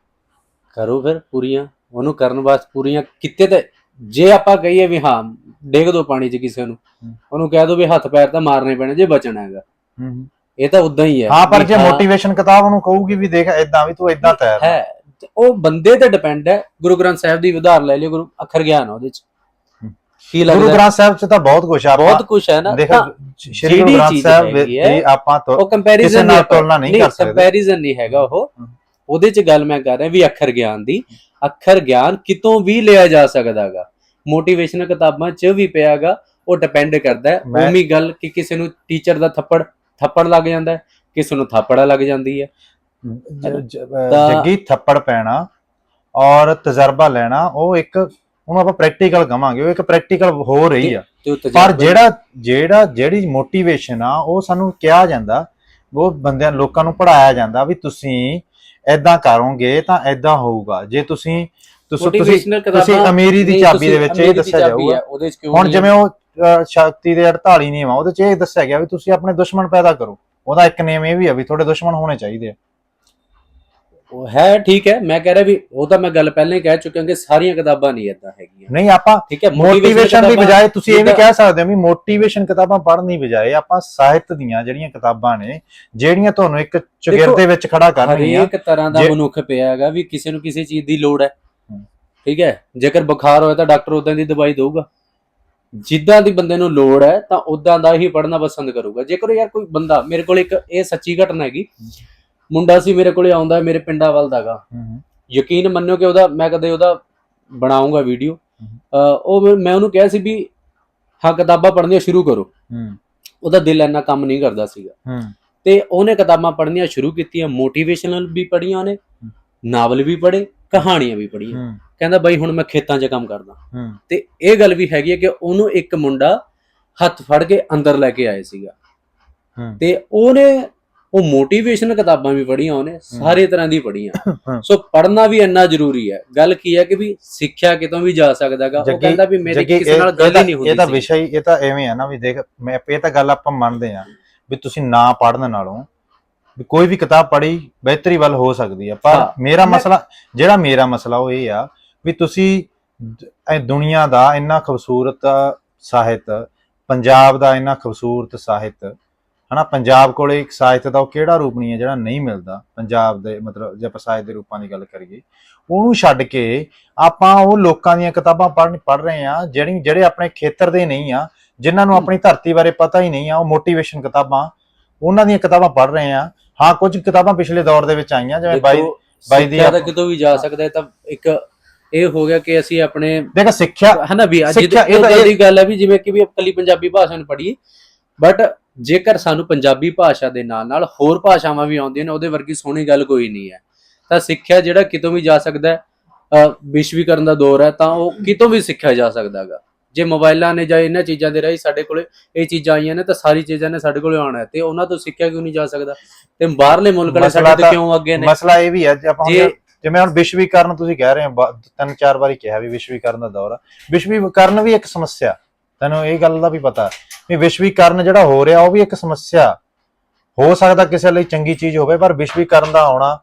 ਕਰੋ ਫਿਰ ਪੂਰੀਆਂ ਉਹਨੂੰ ਕਰਨ ਵਾਸਤੇ ਪੂਰੀਆਂ ਕਿਤੇ ਤੇ ਜੇ ਆਪਾਂ ਕਹੀਏ ਵੀ ਹਾਂ ਡੇਗ ਦੋ ਪਾਣੀ 'ਚ ਕਿਸੇ ਨੂੰ। ਉਹਨੂੰ ਕਹਿ ਦੋ ਵੀ ਹੱਥ ਪੈਰ ਤਾਂ ਮਾਰਨੇ ਪੈਣੇ ਜੇ ਬਚਣਾ ਹੈਗਾ। ਇਹ ਤਾਂ ਉਦਾਂ ਹੀ ਹੈ ਹਾਂ ਪਰ ਜੇ ਮੋਟੀਵੇਸ਼ਨ ਕਿਤਾਬ ਉਹਨੂੰ ਕਹੂਗੀ ਵੀ ਦੇਖ ਇਦਾਂ ਵੀ ਤੂੰ ਇਦਾਂ ਤੈਰ ਹੈ ਉਹ ਬੰਦੇ ਤੇ ਡਿਪੈਂਡ ਹੈ। ਗੁਰੂ ਗ੍ਰੰਥ ਸਾਹਿਬ ਦੀ ਉਦਾਹਰਨ ਲੈ ਲਿਓ ਗੁਰੂ ਅੱਖਰ ਗਿਆਨ ਉਹਦੇ 'ਚ। ਕੀ ਗੁਰੂ ਲੱਗਦਾ ਗ੍ਰੰਥ ਸਾਹਿਬ ਚ ਤਾਂ ਬਹੁਤ ਕੁਝ ਆ ਬਹੁਤ ਕੁਝ ਹੈ ਨਾ। ਦੇਖ ਸ਼੍ਰੀ ਗੁਰੂ ਗ੍ਰੰਥ ਸਾਹਿਬ ਦੀ ਆਪਾਂ ਤੋਂ ਉਹ ਕੰਪੈਰੀਜ਼ਨ ਨਾਲ ਤੁਲਨਾ ਨਹੀਂ ਕਰ ਸਕਦੇ। ਕੰਪੈਰੀਜ਼ਨ ਨਹੀਂ ਹੈਗਾ ਉਹ। ਉਹਦੇ 'ਚ ਗੱਲ ਮੈਂ ਕਰ ਰਿਹਾ ਵੀ ਅੱਖਰ ਗਿਆਨ ਦੀ। ਅੱਖਰ ਗਿਆਨ ਕਿਤੋਂ ਵੀ ਲਿਆ ਜਾ ਸਕਦਾਗਾ। ਮੋਟੀਵੇਸ਼ਨਲ ਕਿਤਾਬਾਂ 'ਚ ਵੀ ਪਿਆਗਾ ਉਹ ਡਿਪੈਂਡ ਕਰਦਾ ਹੈ। ਉਮੀ ਗੱਲ ਕਿ ਕਿਸੇ ਨੂੰ ਟੀਚਰ ਦਾ ਥੱਪੜ ਥੱਪੜ ਲੱਗ ਜਾਂਦਾ ਹੈ ਕਿਸੇ ਨੂੰ ਥਾਪੜਾ ਲੱਗ ਜਾਂਦੀ ਹੈ। ਜ- ਜ- ਅਹ ਤਾਂ- ਜੱਗੀ ਥੱਪੜ ਪੈਣਾ ਔਰ ਤਜਰਬਾ ਲੈਣਾ ਉਹ ਇੱਕ ਉਹਨੂੰ ਆਪਾਂ ਪ੍ਰੈਕਟੀਕਲ ਕਵਾਂਗੇ ਉਹ ਇੱਕ ਪ੍ਰੈਕਟੀਕਲ ਹੋ ਰਹੀ ਆ। ਤੇ ਉਹ ਪਰ ਤਜਰਬਾ- ਜਿਹੜਾ ਜਿਹੜਾ ਜਿਹੜੀ ਮੋਟੀਵੇਸ਼ਨ ਆ ਉਹ ਸਾਨੂੰ ਕਿਹਾ ਜਾਂਦਾ ਉਹ ਬੰਦਿਆਂ ਲੋਕਾਂ ਨੂੰ ਪੜਾਇਆ ਜਾਂਦਾ ਵੀ ਤੁਸੀਂ ਐਦਾਂ ਕਰੋਗੇ ਤਾਂ ਐਦਾਂ ਹੋਊਗਾ। ਜੇ ਤੁਸੀਂ ਤੁਸੀਂ ਤੁਸੀਂ Motivational ਤੁਸੀਂ ਕਿਤਾਬਾਂ- ਅਮੀਰੀ ਦੀ ਨਹੀਂ, ਚਾਬੀ ਦੇ ਵਿੱਚ ਇਹ ਅਮੀਰੀ ਦੀ ਦੱਸਿਆ ਚਾਬੀ ਜਾਊਗਾ। ਹੈ, ਉਹਦੇ ਚ ਕਿਉਂ ਹੁਣ ਨਹੀਂ ਜਿਵੇਂ ਉਹ ਸ਼ਕਤੀ ਦੇ 48 ਨਿਯਮ ਆ ਉਹਦੇ ਚ ਇਹ ਦੱਸਿਆ ਗਿਆ ਵੀ ਤੁਸੀਂ ਆਪਣੇ ਦੁਸ਼ਮਣ ਪੈਦਾ ਕਰੋ। ਉਹਦਾ ਇੱਕ ਨਿਯਮ ਇਹ ਵੀ ਆ ਵੀ ਤੁਹਾਡੇ ਦੁਸ਼ਮਣ ਹੋਣੇ ਚਾਹੀਦੇ ਆ। ਉਹ ਹੈ ਠੀਕ ਹੈ ਮੈਂ ਕਹਿ ਰਿਹਾ ਵੀ ਉਹ ਤਾਂ ਮੈਂ ਗੱਲ ਪਹਿਲਾਂ ਹੀ ਕਹਿ ਚੁੱਕਿਆ ਕਿ ਸਾਰੀਆਂ ਕਿਤਾਬਾਂ ਨਹੀਂ ਇਦਾਂ ਹੈਗੀਆਂ। ਨਹੀਂ ਆਪਾਂ ਠੀਕ ਹੈ ਮੋਟੀਵੇਸ਼ਨ ਦੀ ਬਜਾਏ ਤੁਸੀਂ ਇਹ ਵੀ ਕਹਿ ਸਕਦੇ ਹੋ ਵੀ ਮੋਟੀਵੇਸ਼ਨ ਕਿਤਾਬਾਂ ਪੜ੍ਹਨ ਦੀ ਬਜਾਏ ਆਪਾਂ ਸਾਹਿਤ ਦੀਆਂ ਜਿਹੜੀਆਂ ਕਿਤਾਬਾਂ ਨੇ ਜਿਹੜੀਆਂ ਤੁਹਾਨੂੰ ਇੱਕ ਚੁਗਿਰਦੇ ਵਿੱਚ ਖੜਾ ਕਰਨਗੀਆਂ। ਹਰੇਕ ਤਰ੍ਹਾਂ ਦਾ ਮਨੁੱਖ ਪਿਆ ਹੈਗਾ ਵੀ ਕਿਸੇ ਨੂੰ ਕਿਸੇ ਚੀਜ਼ ਦੀ ਲੋੜ ਹੈ। ਠੀਕ ਹੈ ਜੇਕਰ ਬੁਖਾਰ ਹੋਇਆ ਤਾਂ ਡਾਕਟਰ ਉਦਾਂ ਦੀ ਦਵਾਈ ਦੇਊਗਾ। ਜਿੱਦਾਂ ਦੀ ਬੰਦੇ ਨੂੰ ਲੋੜ ਹੈ ਤਾਂ ਉਦਾਂ ਦਾ ਹੀ ਪੜ੍ਹਨਾ ਪਸੰਦ ਕਰੂਗਾ। ਜੇਕਰ ਯਾਰ ਕੋਈ ਬੰਦਾ ਮੇਰੇ ਕੋਲ ਇੱਕ ਇਹ ਸੱਚੀ ਘਟਨਾ ਹੈਗੀ ਮੁੰਡਾ ਸੀ ਮੇਰੇ ਕੋਲੇ ਆਉਂਦਾ ਮੇਰੇ ਪਿੰਡਾਂ ਵੱਲ ਦਾਗਾ ਯਕੀਨ ਮੰਨਿਓ ਕਿ ਉਹਦਾ ਮੈਂ ਕਦੇ ਉਹਦਾ ਬਣਾਉਂਗਾ ਵੀਡੀਓ। ਉਹ ਮੈਂ- ਉਹਨੂੰ ਕਿਹਾ ਸੀ ਵੀ ਹਾਂ ਕਿਤਾਬਾਂ ਪੜ੍ਹਨੀਆਂ ਸ਼ੁਰੂ ਕਰੋ। ਉਹਦਾ ਦਿਲ ਇੰਨਾ ਕੰਮ ਨਹੀਂ ਕਰਦਾ ਸੀਗਾ। ਤੇ ਉਹਨੇ ਕਿਤਾਬਾਂ ਪੜ੍ਹਨੀਆਂ ਸ਼ੁਰੂ ਕੀਤੀਆਂ ਮੋਟੀਵੇਸ਼ਨਲ ਵੀ ਪੜ੍ਹੀਆਂ ਉਹਨੇ ਨਾਵਲ ਵੀ ਪੜ੍ਹੇ ਕਹਾਣੀਆਂ ਵੀ ਪੜ੍ਹੀਆਂ। ਕਹਿੰਦਾ ਬਾਈ ਹੁਣ ਮੈਂ ਖੇਤਾਂ 'ਚ ਕੰਮ ਕਰਦਾ। ਹਮ, ਤੇ ਇਹ ਗੱਲ ਵੀ ਹੈਗੀ ਹੈ ਕਿ ਉਹਨੂੰ ਇੱਕ ਮੁੰਡਾ ਹੱਥ ਫੜ ਕੇ ਅੰਦਰ ਲੈ ਕੇ ਆਏ ਸੀਗਾ। ਤੇ ਉਹਨੇ ਉਹ ਮੋਟੀਵੇਸ਼ਨ ਕਿਤਾਬਾਂ ਵੀ ਪੜ੍ਹੀਆਂ ਉਹਨੇ ਸਾਰੇ ਤਰ੍ਹਾਂ ਦੀ ਪੜ੍ਹੀਆਂ। ਸੋ ਪੜ੍ਹਨਾ ਵੀ ਇੰਨਾ ਜ਼ਰੂਰੀ ਹੈ। ਗੱਲ ਕੀ ਹੈ ਕਿ ਵੀ ਸਿੱਖਿਆ ਕਿਤੋਂ ਵੀ ਜਾ ਸਕਦਾਗਾ। ਉਹ ਕਹਿੰਦਾ ਵੀ ਮੇਰੀ ਕਿਸੇ ਨਾਲ ਗੱਲ ਹੀ ਨਹੀਂ ਹੁੰਦੀ ਇਹ ਤਾਂ। ਵਿਸ਼ਾ ਹੀ ਇਹ ਤਾਂ ਐਵੇਂ ਆ ਨਾ ਵੀ ਦੇਖ ਮੈਂ ਇਹ ਤਾਂ ਗੱਲ ਆਪਾਂ ਮੰਨਦੇ ਆ ਵੀ ਤੁਸੀਂ ਨਾ ਪੜ੍ਹਨ ਨਾਲੋਂ ਵੀ ਕੋਈ ਵੀ ਕਿਤਾਬ ਪੜ੍ਹੀ ਬਿਹਤਰੀ ਵੱਲ ਹੋ ਸਕਦੀ ਆ। ਪਰ ਹਾਂ, ਮੇਰਾ ਮਸਲਾ ਜਿਹੜਾ ਮੇਰਾ ਮਸਲਾ ਉਹ ਇਹ ਆ ਵੀ ਤੁਸੀਂ ਇਹ ਦੁਨੀਆ ਦਾ ਇੰਨਾ ਖੂਬਸੂਰਤ ਸਾਹਿਤ ਪੰਜਾਬ ਦਾ ਇੰਨਾ ਖੂਬਸੂਰਤ ਸਾਹਿਤ ਹਨਾ? ਪੰਜਾਬ ਕੋਲੇ ਇੱਕ ਸਾਹਿਤ ਦਾ ਉਹ ਕਿਹੜਾ ਰੂਪ ਨਹੀਂ ਹੈ ਜਿਹੜਾ ਨਹੀਂ ਮਿਲਦਾ? ਪੰਜਾਬ ਦੇ ਮਤਲਬ ਜੇ ਆਪਾਂ ਸਾਹਿਤ ਦੇ ਰੂਪਾਂ ਦੀ ਗੱਲ ਕਰੀਏ ਉਹਨੂੰ ਛੱਡ ਕੇ ਆਪਾਂ ਉਹ ਲੋਕਾਂ ਦੀਆਂ ਕਿਤਾਬਾਂ ਪੜ੍ਹ ਪੜ੍ਹ ਰਹੇ ਆ ਜਿਹੜੀ ਜਿਹੜੇ ਆਪਣੇ ਖੇਤਰ ਦੇ ਨਹੀਂ ਆ ਜਿਨ੍ਹਾਂ ਨੂੰ ਆਪਣੀ ਧਰਤੀ ਬਾਰੇ ਪਤਾ ਹੀ ਨਹੀਂ ਆ ਉਹ ਮੋਟੀਵੇਸ਼ਨ ਕਿਤਾਬਾਂ ਉਹਨਾਂ ਦੀਆਂ ਕਿਤਾਬਾਂ ਪੜ੍ਹ ਰਹੇ ਆ ਹਾਂ ਕੁਝ ਕਿਤਾਬਾਂ ਪਿਛਲੇ ਦੌਰ ਦੇ ਵਿੱਚ ਆਈਆਂ ਜਿਵੇਂ ਬਾਈ ਬਾਈ ਦੀ ਤਾਂ ਕਿਤੋਂ ਵੀ ਜਾ ਸਕਦਾ ਹੈ ਤਾਂ ਇੱਕ ਇਹ ਹੋ ਗਿਆ ਕਿ ਅਸੀਂ ਆਪਣੇ ਦੇਖ ਸਿੱਖਿਆ ਹਨਾ ਵੀ ਅੱਜ ਦੀ ਗੱਲ ਹੈ ਵੀ ਜਿਵੇਂ ਕਿ ਵੀ ਇਕੱਲੀ ਪੰਜਾਬੀ ਭਾਸ਼ਾ ਨੂੰ ਪੜ੍ਹੀਏ ਬਟ ਜੇਕਰ ਸਾਨੂੰ ਪੰਜਾਬੀ ਭਾਸ਼ਾ ਦੇ ਨਾਲ ਨਾਲ ਹੋਰ ਭਾਸ਼ਾਵਾਂ ਵੀ ਆਉਂਦੀਆਂ ਨੇ ਉਹਦੇ ਵਰਗੀ ਸੋਹਣੀ ਗੱਲ ਕੋਈ ਨਹੀਂ ਹੈ। ਤਾਂ ਸਿੱਖਿਆ ਜਿਹੜਾ ਕਿਤੋਂ ਵੀ ਜਾ ਸਕਦਾ ਹੈ ਵਿਸ਼ਵੀਕਰਨ ਦਾ ਦੌਰ ਹੈ ਤਾਂ ਉਹ ਕਿਤੋਂ ਵੀ ਸਿੱਖਿਆ ਜਾ ਸਕਦਾ ਹੈਗਾ ਜੇ ਮੋਬਾਈਲਾਂ ਨੇ ਜਾਂ ਇਹਨਾਂ ਚੀਜ਼ਾਂ ਦੇ ਰਾਹੀਂ ਸਾਡੇ ਕੋਲੇ ਇਹ ਚੀਜ਼ਾਂ ਆਈਆਂ ਨੇ ਤਾਂ ਸਾਰੀ ਚੀਜ਼ਾਂ ਨੇ ਸਾਡੇ ਕੋਲੇ ਆਉਣਾ ਤੇ ਉਹਨਾਂ ਤੋਂ ਸਿੱਖਿਆ ਕਿਉਂ ਨਹੀਂ ਜਾ ਸਕਦਾ? ਤੇ ਬਾਹਰਲੇ ਮੁਲਕ ਵਾਲੇ ਸਾਡੇ ਤੋਂ ਕਿਉਂ ਅੱਗੇ ਨੇ? ਮਸਲਾ ਇਹ ਵੀ ਹੈ ਜੇ ਆਪਾਂ ਜਿਵੇਂ ਹੁਣ ਵਿਸ਼ਵੀਕਰਨ ਤੁਸੀਂ ਕਹਿ ਰਹੇ ਹੋ ਤਿੰਨ ਚਾਰ ਵਾਰੀ ਕਿਹਾ ਵੀ ਵਿਸ਼ਵੀਕਰਨ ਦਾ ਦੌਰ ਆ। ਵਿਸ਼ਵੀਕਰਨ ਵੀ ਇੱਕ ਸਮੱਸਿਆ ਤੈਨੂੰ ਇਹ ਗੱਲ ਦਾ ਵੀ ਪਤਾ ਵੀ ਵਿਸ਼ਵੀਕਰਨ ਜਿਹੜਾ ਹੋ ਰਿਹਾ ਉਹ ਵੀ ਇੱਕ ਸਮੱਸਿਆ। ਹੋ ਸਕਦਾ ਕਿਸੇ ਲਈ ਚੰਗੀ ਚੀਜ਼ ਹੋਵੇ ਪਰ ਵਿਸ਼ਵੀਕਰਨ ਦਾ ਆਉਣਾ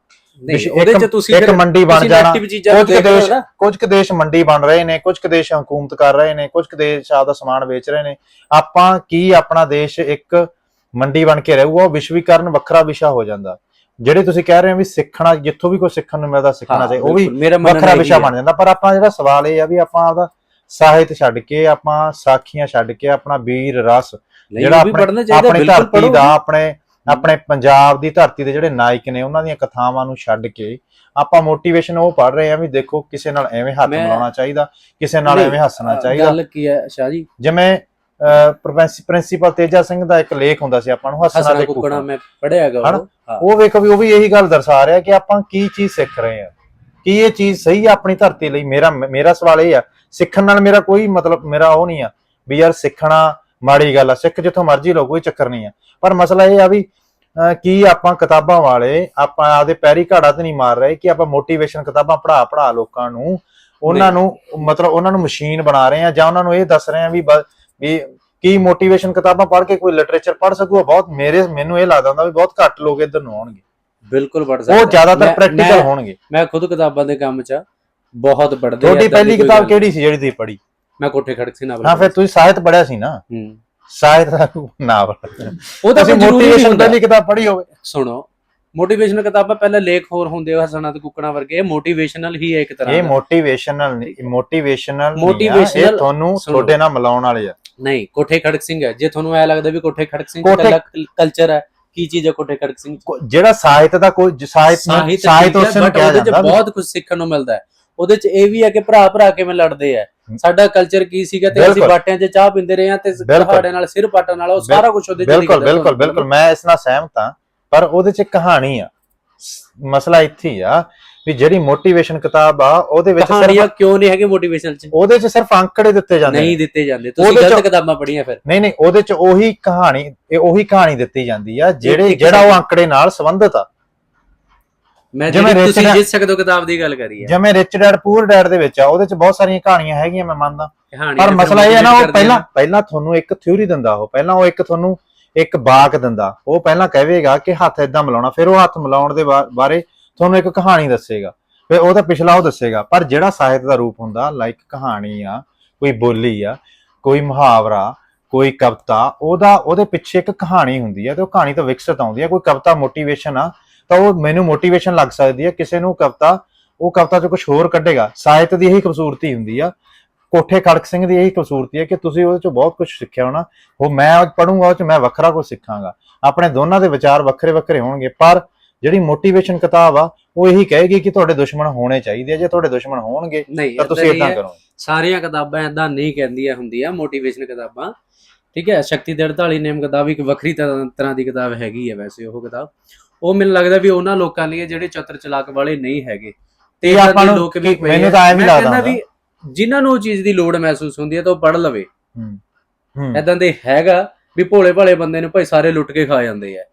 ਉਹਦੇ ਚ ਤੁਸੀਂ ਇੱਕ ਮੰਡੀ ਬਣ ਜਾਣਾ। ਕੁਝ ਕੁ ਦੇਸ਼। ਕੁਝ ਕੁ ਦੇਸ਼ ਮੰਡੀ ਬਣ ਰਹੇ ਨੇ ਕੁਝ ਕੁ ਦੇਸ਼ ਹਕੂਮਤ ਕਰ ਰਹੇ ਨੇ ਕੁਝ ਕੁ ਦੇਸ਼ ਆਪਦਾ ਸਮਾਨ ਵੇਚ ਰਹੇ ਨੇ। ਆਪਾਂ ਕੀ ਆਪਣਾ ਦੇਸ਼ ਇੱਕ ਮੰਡੀ ਬਣ ਕੇ ਰਹੂਗਾ ਉਹ ਵਿਸ਼ਵੀਕਰਨ ਵੱਖਰਾ ਵਿਸ਼ਾ ਹੋ ਜਾਂਦਾ। ਜਿਹੜੇ ਤੁਸੀਂ ਕਹਿ ਰਹੇ ਹੋ ਵੀ ਸਿੱਖਣਾ ਜਿੱਥੋਂ ਵੀ ਕੋਈ ਸਿੱਖਣ ਨੂੰ ਮਿਲਦਾ ਸਿੱਖਣਾ ਚਾਹੀਦਾ ਉਹ ਵੀ ਵੱਖਰਾ ਵਿਸ਼ਾ। ਬਣ ਜਾਂਦਾ। ਪਰ ਆਪਾਂ ਜਿਹੜਾ ਸਵਾਲ ਇਹ ਆ ਵੀ ਆਪਾਂ ਆਪਦਾ ਸਾਹਿਤ ਛੱਡ ਕੇ ਆਪਾਂ ਸਾਖੀਆਂ ਛੱਡ ਕੇ ਆਪਣਾ ਵੀਰ ਰਸ ਜਿਹੜਾ ਆਪਣੇ ਧਰਤੀ ਦਾ ਆਪਣੇ ਆਪਣੇ ਪੰਜਾਬ ਦੀ ਧਰਤੀ ਦੇ ਜਿਹੜੇ ਨਾਇਕ ਨੇ ਉਹਨਾਂ ਦੀਆਂ ਕਥਾਵਾਂ ਨੂੰ ਛੱਡ ਕੇ ਆਪਾਂ ਮੋਟੀਵੇਸ਼ਨ ਉਹ ਪੜ ਰਹੇ ਆ ਵੀ ਦੇਖੋ ਕਿਸੇ ਨਾਲ ਐਵੇਂ ਹੱਥ ਮਿਲਾਉਣਾ ਚਾਹੀਦਾ ਕਿਸੇ ਨਾਲ ਐਵੇਂ ਹੱਸਣਾ ਚਾਹੀਦਾ। ਗੱਲ ਕੀ ਹੈ ਸ਼ਾਹ ਜੀ? ਜਿਵੇਂ ਪ੍ਰਿੰਸੀਪਲ ਤੇਜਾ ਸਿੰਘ ਦਾ ਇੱਕ ਲੇਖ ਹੁੰਦਾ ਸੀ ਆਪਾਂ ਨੂੰ ਹੱਸਣਾ ਤੇ ਕੁੱਕਣਾ ਮੈਂ ਪੜਿਆ ਹੈਗਾ ਹਨਾ? ਉਹ ਉਹ ਵੇਖੋ ਵੀ ਉਹ ਵੀ ਇਹੀ ਗੱਲ ਦਰਸਾ ਰਿਹਾ ਕਿ ਆਪਾਂ ਕੀ ਚੀਜ਼ ਸਿੱਖ ਰਹੇ ਆ ਕੀ ਇਹ ਚੀਜ਼ ਸਹੀ ਆ ਆਪਣੀ ਧਰਤੀ ਲਈ? ਮੇਰਾ ਮੇਰਾ ਸਵਾਲ ਇਹ ਆ ਸਿੱਖਣ ਨਾਲ ਮੇਰਾ ਕੋਈ ਮਤਲਬ ਮੇਰਾ ਉਹ ਨਹੀਂ ਆ ਵੀ ਯਾਰ ਸਿੱਖਣਾ ਮਾੜੀ ਗੱਲ ਆ ਸਿੱਖ ਜਿੱਥੋਂ ਮਰਜ਼ੀ ਲਓ ਕੋਈ ਚੱਕਰ ਨਹੀਂ ਆ। ਪਰ ਮਸਲਾ ਇਹ ਆ ਵੀ ਕੀ ਆਪਾਂ ਕਿਤਾਬਾਂ ਵਾਲੇ ਆਪਾਂ ਆਪਦੇ ਪੈਰੀ ਘਾੜਾ ਤੇ ਨਹੀਂ ਮਾਰ ਰਹੇ ਕਿ ਆਪਾਂ ਮੋਟੀਵੇਸ਼ਨ ਕਿਤਾਬਾਂ ਪੜ੍ਹਾ ਪੜ੍ਹਾ ਲੋਕਾਂ ਨੂੰ ਉਹਨਾਂ ਨੂੰ ਮਤਲਬ ਉਹਨਾਂ ਨੂੰ ਮਸ਼ੀਨ ਬਣਾ ਰਹੇ ਆ ਜਾਂ ਉਹਨਾਂ ਨੂੰ ਇਹ ਦੱਸ ਰਹੇ ਆ ਵੀ ਵੀ ਕੀ ਮੋਟੀਵੇਸ਼ਨ ਕਿਤਾਬਾਂ ਪੜ੍ਹ ਕੇ ਕੋਈ ਲਿਟਰੇਚਰ ਪੜ੍ਹ ਸਕੂਗਾ? ਬਹੁਤ ਮੇਰੇ ਮੈਨੂੰ ਇਹ ਲੱਗਦਾ ਹੁੰਦਾ ਵੀ ਬਹੁਤ ਘੱਟ ਲੋਕ ਇੱਧਰ ਨੂੰ ਆਉਣਗੇ। ਬਿਲਕੁਲ ਪੜ ਸਕਦਾ ਉਹ ਜ਼ਿਆਦਾਤਰ ਪ੍ਰੈਕਟੀਕਲ ਹੋਣਗੇ। ਮੈਂ ਖੁਦ ਕਿਤਾਬਾਂ ਦੇ ਕੰਮ 'ਚ ਆ, ਬਹੁਤ ਪੜਦੇ ਤੁਹਾਡੀ ਪਹਿਲੀ ਕਿਤਾਬ ਕਿਹੜੀ ਸੀ ਜਿਹੜੀ ਤੁਸੀਂ ਪੜ੍ਹੀ? ਮੈਂ ਕੋਠੇ ਖੜਕ ਸੀ ਨਾਵਲ ਹਾਂ ਫਿਰ ਤੁਸੀਂ ਸਾਹਿਤ ਪੜਿਆ ਸੀ ਨਾ? ਹੂੰ। ਸਾਹਿਤ ਦਾ ਨਾਵਲ। ਉਹ ਤਾਂ ਮੋਟੀਵੇਸ਼ਨ ਪਹਿਲੀ ਕਿਤਾਬ ਪੜ੍ਹੀ ਹੋਵੇ। ਸੁਣੋ ਮੋਟੀਵੇਸ਼ਨਲ ਕਿਤਾਬਾਂ ਪਹਿਲਾਂ ਲੇਖ ਹੋਰ ਹੁੰਦੇ ਆ ਹਸਣਾ ਤੇ ਕੁੱਕਣਾ ਵਰਗੇ। ਇਹ ਮੋਟੀਵੇਸ਼ਨਲ ਹੀ ਹੈ ਇੱਕ ਤਰ੍ਹਾਂ ਇਹ ਮੋਟੀਵੇਸ਼ਨਲ ਨਹੀਂ ਮੋਟੀਵੇਸ਼ਨਲ ਇਹ Motivational- ਤੁਹਾਨੂੰ। ਤੁਹਾਡੇ ਨਾਲ ਮਿਲਾਉਣ ਵਾਲੇ ਆ। ਨਹੀਂ ਕੋਠੇ ਖੜਕ ਸਿੰਘ ਹੈ। ਜੇ ਤੁਹਾਨੂੰ ਐ ਲੱਗਦਾ ਵੀ ਕੋਠੇ ਖੜਕ ਸਿੰਘ ਕੋਠੇ- ਕੱਲਾ ਕਲਚਰ ਹੈ ਕੀ ਚੀਜ਼ ਹੈ ਕੋਠੇ ਖੜਕ ਸਿੰਘ 'ਚ? ਕੋ- ਜਿਹੜਾ ਸਾਹਿਤ ਦਾ ਕੋਈ ਜ- ਸਾਹਿਤ ਨੂੰ- ਸਾਹਿਤ ਉਸ ਨੂੰ but ਕਿਹਾ ਉਹਦੇ 'ਚ ਜਾਂਦਾ ਵੀ- ਬਹੁਤ ਕੁਝ ਸਿੱਖਣ ਨੂੰ ਮਿਲਦਾ ਹੈ। ਉਹਦੇ 'ਚ ਇਹ ਵੀ ਹੈ ਕਿ ਭਰਾ ਭਰਾ ਕਿਵੇਂ ਲੜਦੇ ਆ ਸਾਡਾ ਕਲਚਰ ਕੀ ਸੀਗਾ ਤੇ ਅਸੀਂ ਬਿਲਕੁਲ। ਬਾਟਿਆਂ 'ਚ ਚਾਹ ਪੀਂਦੇ ਰਹੇ ਆ ਤੇ ਬਿਲਕੁਲ। ਨਾਲ ਸਿਰ ਪਾਟਣ ਵਾਲਾ ਉਹ ਸਾਰਾ ਕੁਝ ਉਹਦੇ 'ਚ ਬਿਲਕੁਲ ਬਿਲਕੁਲ ਬਿਲਕੁਲ। ਮੈਂ ਇਸ ਨਾਲ ਸਹਿਮਤ ਹਾਂ ਪਰ ਉਹਦੇ ਚ ਕਹਾਣੀ ਆ। ਮਸਲਾ ਇੱਥੇ ਹੀ ਆ ਵੀ ਜਿਹੜੀ ਮੋਟੀਵੇਸ਼ਨ ਕਿਤਾਬ ਆ ਉਹਦੇ ਵਿੱਚ ਸਿਰਫ ਕਹਾਣੀਆਂ ਕਿਉਂ ਨਹੀਂ ਹੈਗੇ ਮੋਟੀਵੇਸ਼ਨਲ ਚ? ਉਹਦੇ 'ਚ ਸਿਰਫ ਅੰਕੜੇ ਦਿੱਤੇ ਜਾਂਦੇ ਨਹੀਂ ਦਿੱਤੇ ਜਾਂਦੇ। ਤੁਸੀਂ ਗਲਤ ਕਿਤਾਬਾਂ ਪੜ੍ਹੀਆਂ ਫਿਰ। ਨਹੀਂ ਨਹੀਂ ਉਹਦੇ 'ਚ ਉਹੀ ਕਹਾਣੀ ਇਹ ਉਹੀ ਕਹਾਣੀ ਦਿੱਤੀ ਜਾਂਦੀ ਆ ਜਿਹੜੇ ਜਿਹੜਾ ਉਹ। ਅੰਕੜੇ ਨਾਲ ਸੰਬੰਧਿਤ ਆ। ਮੈਂ ਜਿਵੇਂ ਤੁਸੀਂ ਜਿੱਤ ਸਕਦੇ ਹੋ ਕਿਤਾਬ ਦੀ ਗੱਲ ਕਰੀ ਹੈ ਜਿਵੇਂ ਰਿਚ ਡੈਡ ਪੂਰ ਡੈਡ ਦੇ ਵਿੱਚ ਆ ਉਹਦੇ 'ਚ ਬਹੁਤ ਸਾਰੀਆਂ ਕਹਾਣੀਆਂ ਹੈਗੀਆਂ ਮੈਂ ਮੰਨਦਾ। ਪਰ ਮਸਲਾ ਇਹ ਹੈ ਨਾ ਉਹ ਪਹਿਲਾਂ। ਪਹਿਲਾਂ ਤੁਹਾਨੂੰ ਇੱਕ ਥਿਊਰੀ ਦਿੰਦਾ ਉਹ ਪਹਿਲਾਂ ਉਹ ਇੱਕ ਤੁਹਾਨੂੰ ਇੱਕ ਬਾਕ ਦਿੰਦਾ। ਉਹ ਪਹਿਲਾਂ ਕਹੇਗਾ ਕਿ ਹੱਥ ਇਦਾਂ ਮਿਲਾਉਣਾ ਫਿਰ ਉਹ ਹੱਥ ਮਿਲਾਉਣ ਦੇ ਬਾਰੇ ਤੁਹਾਨੂੰ ਇੱਕ ਕਹਾਣੀ ਦੱਸੇਗਾ। ਫਿਰ ਉਹ ਤਾਂ ਪਿਛਲਾ ਉਹ ਦੱਸੇਗਾ, ਪਰ ਜਿਹੜਾ ਸਾਹਿਤ ਦਾ ਰੂਪ ਹੁੰਦਾ ਲਾਈਕ ਕਹਾਣੀ ਆ, ਕੋਈ ਬੋਲੀ ਆ, ਕੋਈ ਮੁਹਾਵਰਾ, ਕੋਈ ਕਵਿਤਾ, ਉਹਦਾ, ਉਹਦੇ ਪਿੱਛੇ ਇੱਕ ਕਹਾਣੀ ਹੁੰਦੀ ਹੈ ਤੇ ਉਹ ਕਹਾਣੀ ਤੋਂ ਵਿਕਸਿਤ ਆਉਂਦੀ ਹੈ ਕੋਈ ਕਵਿਤਾ ਮੋਟੀਵੇਸ਼ਨ ਆ, ਤਾਂ ਉਹ ਮੈਨੂੰ ਮੋਟੀਵੇਸ਼ਨ ਲੱਗ ਸਕਦੀ ਹੈ ਕਿਸੇ ਨੂੰ ਕਵਿਤਾ, ਉਹ ਕਵਿਤਾ ਚੋਂ ਕੁਝ ਹੋਰ ਕੱਢੇਗਾ। ਸਾਹਿਤ ਦੀ ਇਹੀ ਖੂਬਸੂਰਤੀ ਹੁੰਦੀ ਆ, ਕੋਠੇ ਖੜਕ ਸਿੰਘ ਦੀ ਇਹੀ ਖੂਬਸੂਰਤੀ ਹੈ ਕਿ ਤੁਸੀਂ ਉਹਦੇ ਚੋਂ ਬਹੁਤ ਕੁਝ ਸਿੱਖਿਆ ਹੋਣਾ, ਉਹ ਮੈਂ ਪੜੂੰਗਾ ਉਹ ਚ ਮੈਂ ਵੱਖਰਾ ਕੁਝ ਸਿੱਖਾਂਗਾ। ਆਪਣੇ ਦੋਨਾਂ ਦੇ ਵਿਚਾਰ ਵੱਖਰੇ ਵੱਖਰੇ ਹੋਣਗੇ, ਪਰ ਜਿਹੜੀ ਮੋਟੀਵੇਸ਼ਨ ਕਿਤਾਬ ਆ ਉਹ ਇਹੀ ਕਹੇਗੀ ਕਿ ਤੁਹਾਡੇ ਦੁਸ਼ਮਣ ਹੋਣੇ ਚਾਹੀਦੇ ਆ ਜੇ ਤੁਹਾਡੇ ਦੁਸ਼ਮਣ ਹੋਣਗੇ ਨਹੀਂ ਤਾਂ ਤੁਸੀਂ ਏਦਾਂ ਇਦਾਂ ਹੈ। ਕਰੋ। ਸਾਰੀਆਂ ਕਿਤਾਬਾਂ ਏਦਾਂ ਨਹੀਂ ਕਹਿੰਦੀਆਂ ਹੁੰਦੀਆਂ ਮੋਟੀਵੇਸ਼ਨ ਕਿਤਾਬਾਂ। ਠੀਕ ਹੈ ਸ਼ਕਤੀ ਦੇ 48 ਨੇਮ ਕਿਤਾਬ ਇੱਕ ਵੱਖਰੀ ਤਰ੍ਹਾਂ ਤਰ੍ਹਾਂ ਦੀ ਕਿਤਾਬ ਹੈਗੀ ਹੈ ਵੈਸੇ ਉਹ ਕਿਤਾਬ। ਉਹ ਮੈਨੂੰ ਲੱਗਦਾ ਵੀ ਉਹਨਾਂ ਲੋਕਾਂ ਲਈ ਹੈ ਜਿਹੜੇ ਚਤਰ ਚਲਾਕ ਵਾਲੇ ਨਹੀਂ ਹੈਗੇ। ਤੇ ਇਹ ਆਪਾਂ ਨੂੰ ਲੋਕ ਵੀ ਕਿ- ਪਏ ਮੈਨੂੰ। ਤਾਂ ਐਂ ਵੀ ਮੈਂ ਲੱਗਦਾ ਕਹਿੰਦਾ ਵੀ ਜਿਨ੍ਹਾਂ ਨੂੰ ਉਹ ਚੀਜ਼ ਦੀ ਲੋੜ ਮਹਿਸੂਸ ਹੁੰਦੀ ਹੈ ਤਾਂ ਉਹ ਪੜ ਲਵੇ। ਹੂੰ ਹੂੰ। ਏਦਾਂ ਦੇ ਹੈਗਾ ਵੀ ਭੋਲੇ ਭਾਲੇ ਬੰਦੇ ਨੂੰ ਭਾਈ ਸਾਰੇ ਲੁੱਟ ਕੇ ਖਾ ਜਾਂਦੇ ਆ।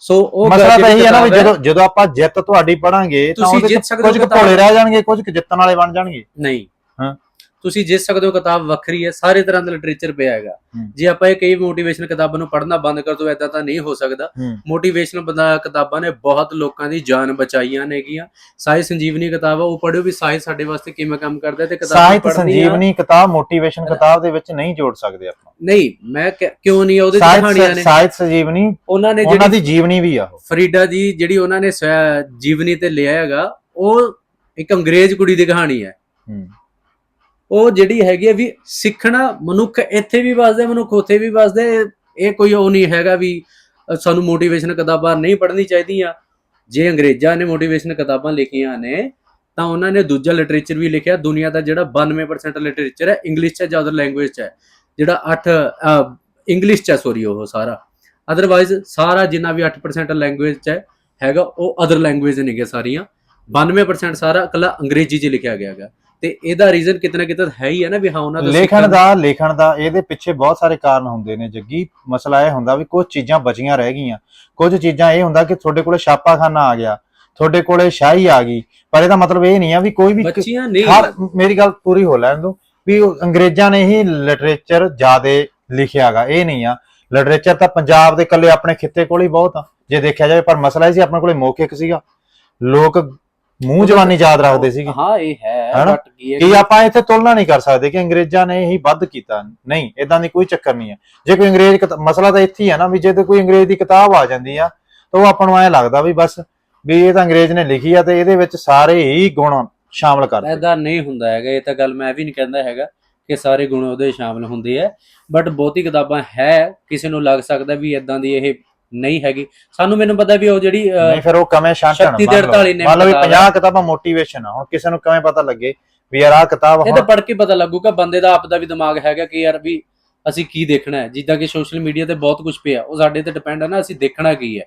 ਸੋ ਉਹ ਮਸਲਾ ਤਾਂ ਇਹ ਹੈ ਨਾ ਵੀ ਜਦੋਂ ਜਦੋਂ ਆਪਾਂ ਜਿੱਤ ਤੁਹਾਡੀ ਪੜਾਂਗੇ ਤਾਂ ਉਹਦੇ ਕੁਝ ਕੁ। ਭੋਲੇ ਰਹਿ ਜਾਣਗੇ ਕੁਝ ਕੁ ਜਿੱਤਣ ਵਾਲੇ ਬਣ ਜਾਣਗੇ ਨਹੀਂ ਹਾਂ। ਤੁਸੀਂ ਜਿੱਤ ਸਕਦੇ ਹੋ ਕਿਤਾਬ ਵੱਖਰੀ ਹੈ ਸਾਰੇ ਤਰ੍ਹਾਂ ਦਾ ਲਿਟਰੇਚਰ ਪਿਆ ਹੈਗਾ। ਜੇ ਆਪਾਂ ਇਹ ਕਈ ਮੋਟੀਵੇਸ਼ਨਲ ਕਿਤਾਬਾਂ ਨੂੰ ਪੜ੍ਹਨਾ ਬੰਦ ਕਰ ਦੋ ਐਦਾਂ ਤਾਂ ਨਹੀਂ ਹੋ ਸਕਦਾ। ਮੋਟੀਵੇਸ਼ਨਲ ਬੰਦਾ ਕਿਤਾਬਾਂ ਨੇ ਬਹੁਤ ਲੋਕਾਂ ਦੀ ਜਾਨ ਬਚਾਈਆਂ ਨੇਗੀਆਂ। ਸਾਈ ਸੰਜੀਵਨੀ ਕਿਤਾਬ ਆ ਉਹ ਪੜ੍ਹੋ ਵੀ ਸਾਈ ਸਾਡੇ ਵਾਸਤੇ ਕਿਵੇਂ ਕੰਮ ਕਰਦਾ ਤੇ ਕਿਤਾਬਾਂ ਸਾਹਿਤ ਪੜ੍ਹਨੀ ਸੰਜੀਵਨੀ ਕਿਤਾਬ ਮੋਟੀਵੇਸ਼ਨ ਕਿਤਾਬ ਦੇ ਵਿੱਚ ਨਹੀਂ ਜੋੜ ਸਕਦੇ ਆਪਾਂ। ਨਹੀਂ ਮੈਂ ਕਿਉਂ ਨਹੀਂ ਉਹਦੇ ਕਹਾਣੀਆਂ ਨੇ। ਸਾਹਿਤ ਸੰਜੀਵਨੀ ਉਹਨਾਂ ਨੇ ਉਹਨਾਂ ਜਿਹੜੀ ਦੀ ਜੀਵਨੀ ਵੀ ਆ ਫਰੀਡਾ ਜੀ ਜਿਹੜੀ ਉਹਨਾਂ ਨੇ ਜੀਵਨੀ ਤੇ ਲਿਆ ਹੈਗਾ ਉਹ ਇੱਕ ਅੰਗਰੇਜ਼ ਕੁੜੀ ਦੀ ਕਹਾਣੀ ਹੂੰ। ਉਹ ਜਿਹੜੀ ਹੈਗੀ ਹੈ ਵੀ ਸਿੱਖਣਾ ਮਨੁੱਖ ਇੱਥੇ ਵੀ ਵਸਦੇ, ਮਨੁੱਖ ਉੱਥੇ ਵੀ ਵਸਦੇ, ਇਹ ਕੋਈ ਉਹ ਨਹੀਂ ਹੈਗਾ ਵੀ ਸਾਨੂੰ ਮੋਟੀਵੇਸ਼ਨ ਕਿਤਾਬਾਂ ਨਹੀਂ ਪੜ੍ਹਨੀ ਚਾਹੀਦੀਆਂ। ਜੇ ਅੰਗਰੇਜ਼ਾਂ ਨੇ ਮੋਟੀਵੇਸ਼ਨ ਕਿਤਾਬਾਂ ਲਿਖੀਆਂ ਨੇ, ਤਾਂ ਉਹਨਾਂ ਨੇ ਦੂਜਾ ਲਿਟਰੇਚਰ ਵੀ ਲਿਖਿਆ। ਦੁਨੀਆ ਦਾ ਜਿਹੜਾ 92% ਲਿਟਰੇਚਰ ਹੈ ਇੰਗਲਿਸ਼ 'ਚ ਹੈ ਜਾਂ ਅਦਰ ਲੈਂਗੁਏਜ 'ਚ ਹੈ, ਜਿਹੜਾ 8 ਇੰਗਲਿਸ਼ 'ਚ ਹੈ ਸੋਰੀ ਉਹ ਸਾਰਾ। ਅਦਰਵਾਈਜ਼ ਸਾਰਾ ਜਿੰਨਾ ਵੀ 8% ਲੈਂਗੁਏਜ 'ਚ ਹੈਗਾ, ਉਹ ਅਦਰ ਲੈਂਗੁਏਜ ਨੇਗੇ ਸਾਰੀਆਂ। 92% ਸਾਰਾ ਇਕੱਲਾ ਅੰਗਰੇਜ਼ੀ 'ਚ ਲਿਖਿਆ ਗਿਆ ਹੈਗਾ। ਤੇ ਇਹਦਾ ਰੀਜ਼ਨ ਕਿਤੇ ਨਾ ਕਿਤੇ ਹੈ ਹੀ ਹੈ ਨਾ ਵੀ ਹਾਂ ਉਹਨਾਂ ਦਾ ਲੇਖਣ ਦਾ ਲੇਖਣ ਦਾ ਇਹਦੇ ਪਿੱਛੇ ਬਹੁਤ ਸਾਰੇ ਕਾਰਨ ਹੁੰਦੇ ਨੇ। ਜੱਗੀ ਮਸਲਾ ਇਹ ਹੁੰਦਾ ਵੀ ਕੁਝ ਚੀਜ਼ਾਂ ਬਚੀਆਂ ਰਹਿ ਗਈਆਂ। ਕੁਝ ਚੀਜ਼ਾਂ ਇਹ ਹੁੰਦਾ ਕਿ ਤੁਹਾਡੇ ਕੋਲੇ ਛਾਪਾਖਾਨਾ ਆ ਗਿਆ ਤੁਹਾਡੇ ਕੋਲੇ ਸ਼ਾਹੀ ਆ ਗਈ। ਪਰ ਇਹਦਾ ਮਤਲਬ ਇਹ ਨਹੀਂ ਆ ਵੀ ਕੋਈ ਵੀ ਬੱਚੀਆਂ ਨਹੀਂ। ਮੇਰੀ ਗੱਲ ਪੂਰੀ ਹੋ ਲੈਣ ਦੋ ਵੀ ਅੰਗਰੇਜ਼ਾਂ ਨੇ ਹੀ ਲਿਟਰੇਚਰ ਜ਼ਿਆਦੇ ਲਿਖਿਆਗਾ ਇਹ ਨਹੀਂ ਆ। ਲਿਟਰੇਚਰ ਤਾਂ ਪੰਜਾਬ ਦੇ ਇਕੱਲੇ ਆਪਣੇ ਖਿੱਤੇ ਕੋਲ ਹੀ ਬਹੁਤ ਆ। ਜੇ ਦੇਖਿਆ ਜਾਵੇ ਪਰ ਮਸਲਾ ਇਹ ਸੀ ਆਪਣੇ ਕੋਲੇ ਮੌਖਿਕ ਸੀਗਾ। ਲੋਕ ਮੂੰਹ ਜਵਾਨੀ ਯਾਦ ਰੱਖਦੇ ਸੀਗੇ। ਹਾਂ ਇਹ ਹੈ? ਬਟ ਕੀ ਹੈ ਕਿ ਆਪਾਂ ਇੱਥੇ ਤੁਲਨਾ ਨਹੀਂ ਕਰ ਸਕਦੇ ਕਿ ਅੰਗਰੇਜ਼ਾਂ ਨੇ ਹੀ ਵੱਧ ਕੀਤਾ। ਨਹੀਂ ਇਦਾਂ ਦੀ ਕੋਈ ਚੱਕਰ ਨਹੀਂ ਹੈ। ਜੇ ਕੋਈ ਅੰਗਰੇਜ਼ ਮਸਲਾ ਤਾਂ ਇੱਥੇ ਹੀ ਹੈ ਨਾ ਵੀ ਜੇ ਤੇ ਕੋਈ ਅੰਗਰੇਜ਼ ਦੀ ਕਿਤਾਬ ਆ ਜਾਂਦੀ ਆ ਤਾਂ ਉਹ ਆਪਾਂ ਨੂੰ ਐ ਲੱਗਦਾ ਵੀ ਬਸ ਵੀ ਇਹ ਤਾਂ ਅੰਗਰੇਜ਼ ਨੇ ਲਿਖੀ ਆ ਤੇ ਇਹਦੇ ਵਿੱਚ ਸਾਰੇ ਹੀ ਗੁਣ ਸ਼ਾਮਲ ਕਰ ਦਿੱਤੇ। ਐਦਾਂ ਨਹੀਂ ਹੁੰਦਾ ਹੈਗਾ ਇਹ ਤਾਂ ਗੱਲ ਮੈਂ ਵੀ ਨਹੀਂ ਕਹਿੰਦਾ ਹੈਗਾ ਕਿ ਸਾਰੇ ਗੁਣ ਉਹਦੇ ਸ਼ਾਮਲ ਹੁੰਦੇ ਆ। ਬਟ ਬਹੁਤੀ ਕਿਤਾਬਾਂ ਹੈ ਕਿਸੇ ਨੂੰ ਲੱਗ ਸਕਦਾ ਵੀ ਇਦਾਂ ਦੀ ਇਹ ਨਹੀਂ ਹੈਗੀ। ਸਾਨੂੰ ਮੈਨੂੰ ਪਤਾ ਵੀ ਉਹ ਜਿਹੜੀ ਨਹੀਂ ਫਿਰ ਉਹ ਕਵੇਂ ਸ਼ਾਂਤਣ ਸ਼ਕਤੀ ਦੇ 48 ਨੇ ਮੰਨ ਲਓ ਵੀ ਕਿਤਾਬ 50 ਕਿਤਾਬਾਂ ਮੋਟੀਵੇਸ਼ਨ ਆ ਹੁਣ ਕਿਸੇ ਨੂੰ ਕਿਵੇਂ ਪਤਾ ਲੱਗੇ ਵੀ ਯਾਰ ਆਹ ਕਿਤਾਬ ਇਹ ਤਾਂ ਪੜ੍ਹ ਕੇ ਪਤਾ ਲੱਗੂਗਾ ਬੰਦੇ ਦਾ ਆਪ ਦਾ ਵੀ ਦਿਮਾਗ ਹੈਗਾ ਕਿ ਯਾਰ ਵੀ ਅਸੀਂ ਕੀ ਦੇਖਣਾ ਹੈ। ਜਿੱਦਾਂ ਕਿ ਸੋਸ਼ਲ ਮੀਡੀਆ ਤੇ ਬਹੁਤ ਕੁਝ ਪਿਆ। ਉਹ ਸਾਡੇ ਤੇ ਡਿਪੈਂਡ ਹੈ ਨਾ ਅਸੀਂ ਦੇਖਣਾ ਕੀ ਹੈ।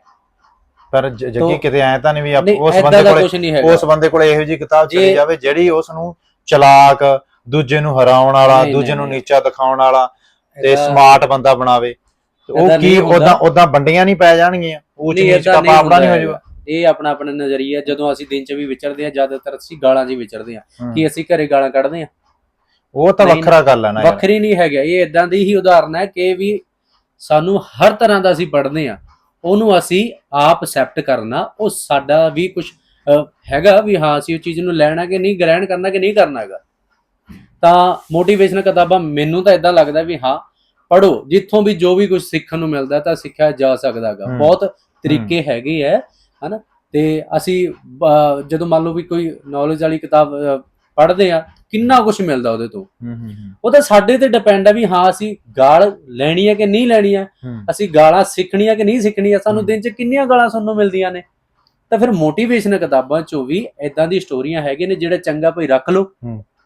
ਪਰ ਜੱਗੀ ਕਿਤੇ ਐ ਤਾਂ ਨਹੀਂ ਵੀ ਆਪ- ਉਸ ਬੰਦੇ ਕੋਲੇ ਉਸ ਬੰਦੇ ਕੋਲੇ ਇਹੋ ਜੀ ਕਿਤਾਬ ਚਲੀ ਜਾਵੇ ਜਿਹੜੀ ਉਸ ਨੂੰ ਚਲਾਕ ਦੂਜੇ ਨੂੰ ਹਰਾਉਣ ਵਾਲਾ ਦੂਜੇ ਨੂੰ। ਨੀਚਾ ਦਿਖਾਉਣ ਵਾਲਾ ਤੇ ਸਮਾਰਟ ਬੰਦਾ ਬਣਾਵੇ। ਉਹ ਕੀ। ਉਦਾਂ ਉਦਾਂ ਵੰਡੀਆਂ ਨਹੀਂ ਪੈ ਜਾਣਗੀਆਂ। ਨੀਚ ਏਦਾਂ ਦਾ ਪਾਪੜਾ ਨਹੀਂ ਹੋ ਜਾਊਗਾ। ਇਹ। ਆਪਣਾ ਆਪਣਾ ਨਜ਼ਰੀਆ ਜਦੋਂ ਅਸੀਂ ਦਿਨ ਚ ਵੀ ਵਿਚਰਦੇ ਆ ਜ਼ਿਆਦਾਤਰ ਅਸੀਂ ਗਾਲਾਂ ਹੀ ਵਿਚਰਦੇ ਆ। ਕਿ ਅਸੀਂ ਘਰੇ ਗਾਲਾਂ ਕੱਢਦੇ ਆ ਉਹ ਤਾਂ ਵੱਖਰਾ ਗੱਲ ਹੈ ਨਾ ਵੱਖਰੀ ਨਹੀਂ ਹੈਗਾ। ਇਹ ਇਦਾਂ ਦੀ ਹੀ ਉਦਾਹਰਨ ਹੈ ਕਿ ਵੀ ਸਾਨੂੰ ਹਰ ਤਰ੍ਹਾਂ ਦਾ ਅਸੀਂ ਪੜ੍ਹਦੇ ਆ ਉਹਨੂੰ ਅਸੀਂ ਆਪ ਐਕਸੈਪਟ ਕਰਨਾ ਉਹ ਸਾਡਾ ਵੀ ਕੁਝ ਹੈਗਾ ਵੀ ਹਾਂ ਅਸੀਂ ਉਹ ਚੀਜ਼ ਨੂੰ ਲੈਣਾ ਕਿ ਨਹੀਂ ਗ੍ਰਹਿਣ ਕਰਨਾ ਕਿ ਨਹੀਂ ਕਰਨਾ ਹੈਗਾ। ਤਾਂ ਮੋਟੀਵੇਸ਼ਨਲ ਕਿਤਾਬਾਂ ਮੈਨੂੰ ਤਾਂ ਇਦਾਂ ਲੱਗਦਾ ਵੀ ਹਾਂ ਪੜੋ ਜਿੱਥੋਂ ਵੀ ਜੋ ਵੀ ਕੁਝ ਸਿੱਖਣ ਨੂੰ ਮਿਲਦਾ ਤਾਂ ਸਿੱਖਿਆ ਜਾ ਸਕਦਾ ਹੈਗਾ ਹਮ। ਬਹੁਤ ਤਰੀਕੇ ਹੈਗੇ ਹੈ ਹਨਾ? ਤੇ ਅਸੀਂ ਜਦੋਂ ਮੰਨ ਲਓ ਵੀ ਕੋਈ ਨੌਲੇਜ ਵਾਲੀ ਕਿਤਾਬ ਪੜ੍ਹਦੇ ਆ ਕਿੰਨਾ ਕੁਝ ਮਿਲਦਾ ਉਹਦੇ ਤੋਂ। ਉਹ ਤਾਂ ਸਾਡੇ ਤੇ ਡਿਪੈਂਡ ਹੈ ਵੀ ਹਾਂ ਅਸੀਂ ਗਾਲ ਲੈਣੀ ਹੈ ਕਿ ਨਹੀਂ ਲੈਣੀ ਹੈ। ਅਸੀਂ ਗਾਲਾਂ ਸਿੱਖਣੀਆਂ ਕਿ ਨਹੀਂ ਸਿੱਖਣੀਆਂ? ਸਾਨੂੰ। ਦਿਨ 'ਚ ਕਿੰਨੀਆਂ ਗਾਲਾਂ ਸੁਣਨ ਨੂੰ ਮਿਲਦੀਆਂ ਨੇ? ਤਾਂ ਫਿਰ ਮੋਟੀਵੇਸ਼ਨ ਕਿਤਾਬਾਂ 'ਚੋਂ ਵੀ ਇਦਾਂ ਦੀ ਸਟੋਰੀਆਂ ਹੈਗੀਆਂ ਨੇ ਜਿਹੜਾ ਚੰਗਾ ਭਾਈ ਰੱਖ ਲਓ।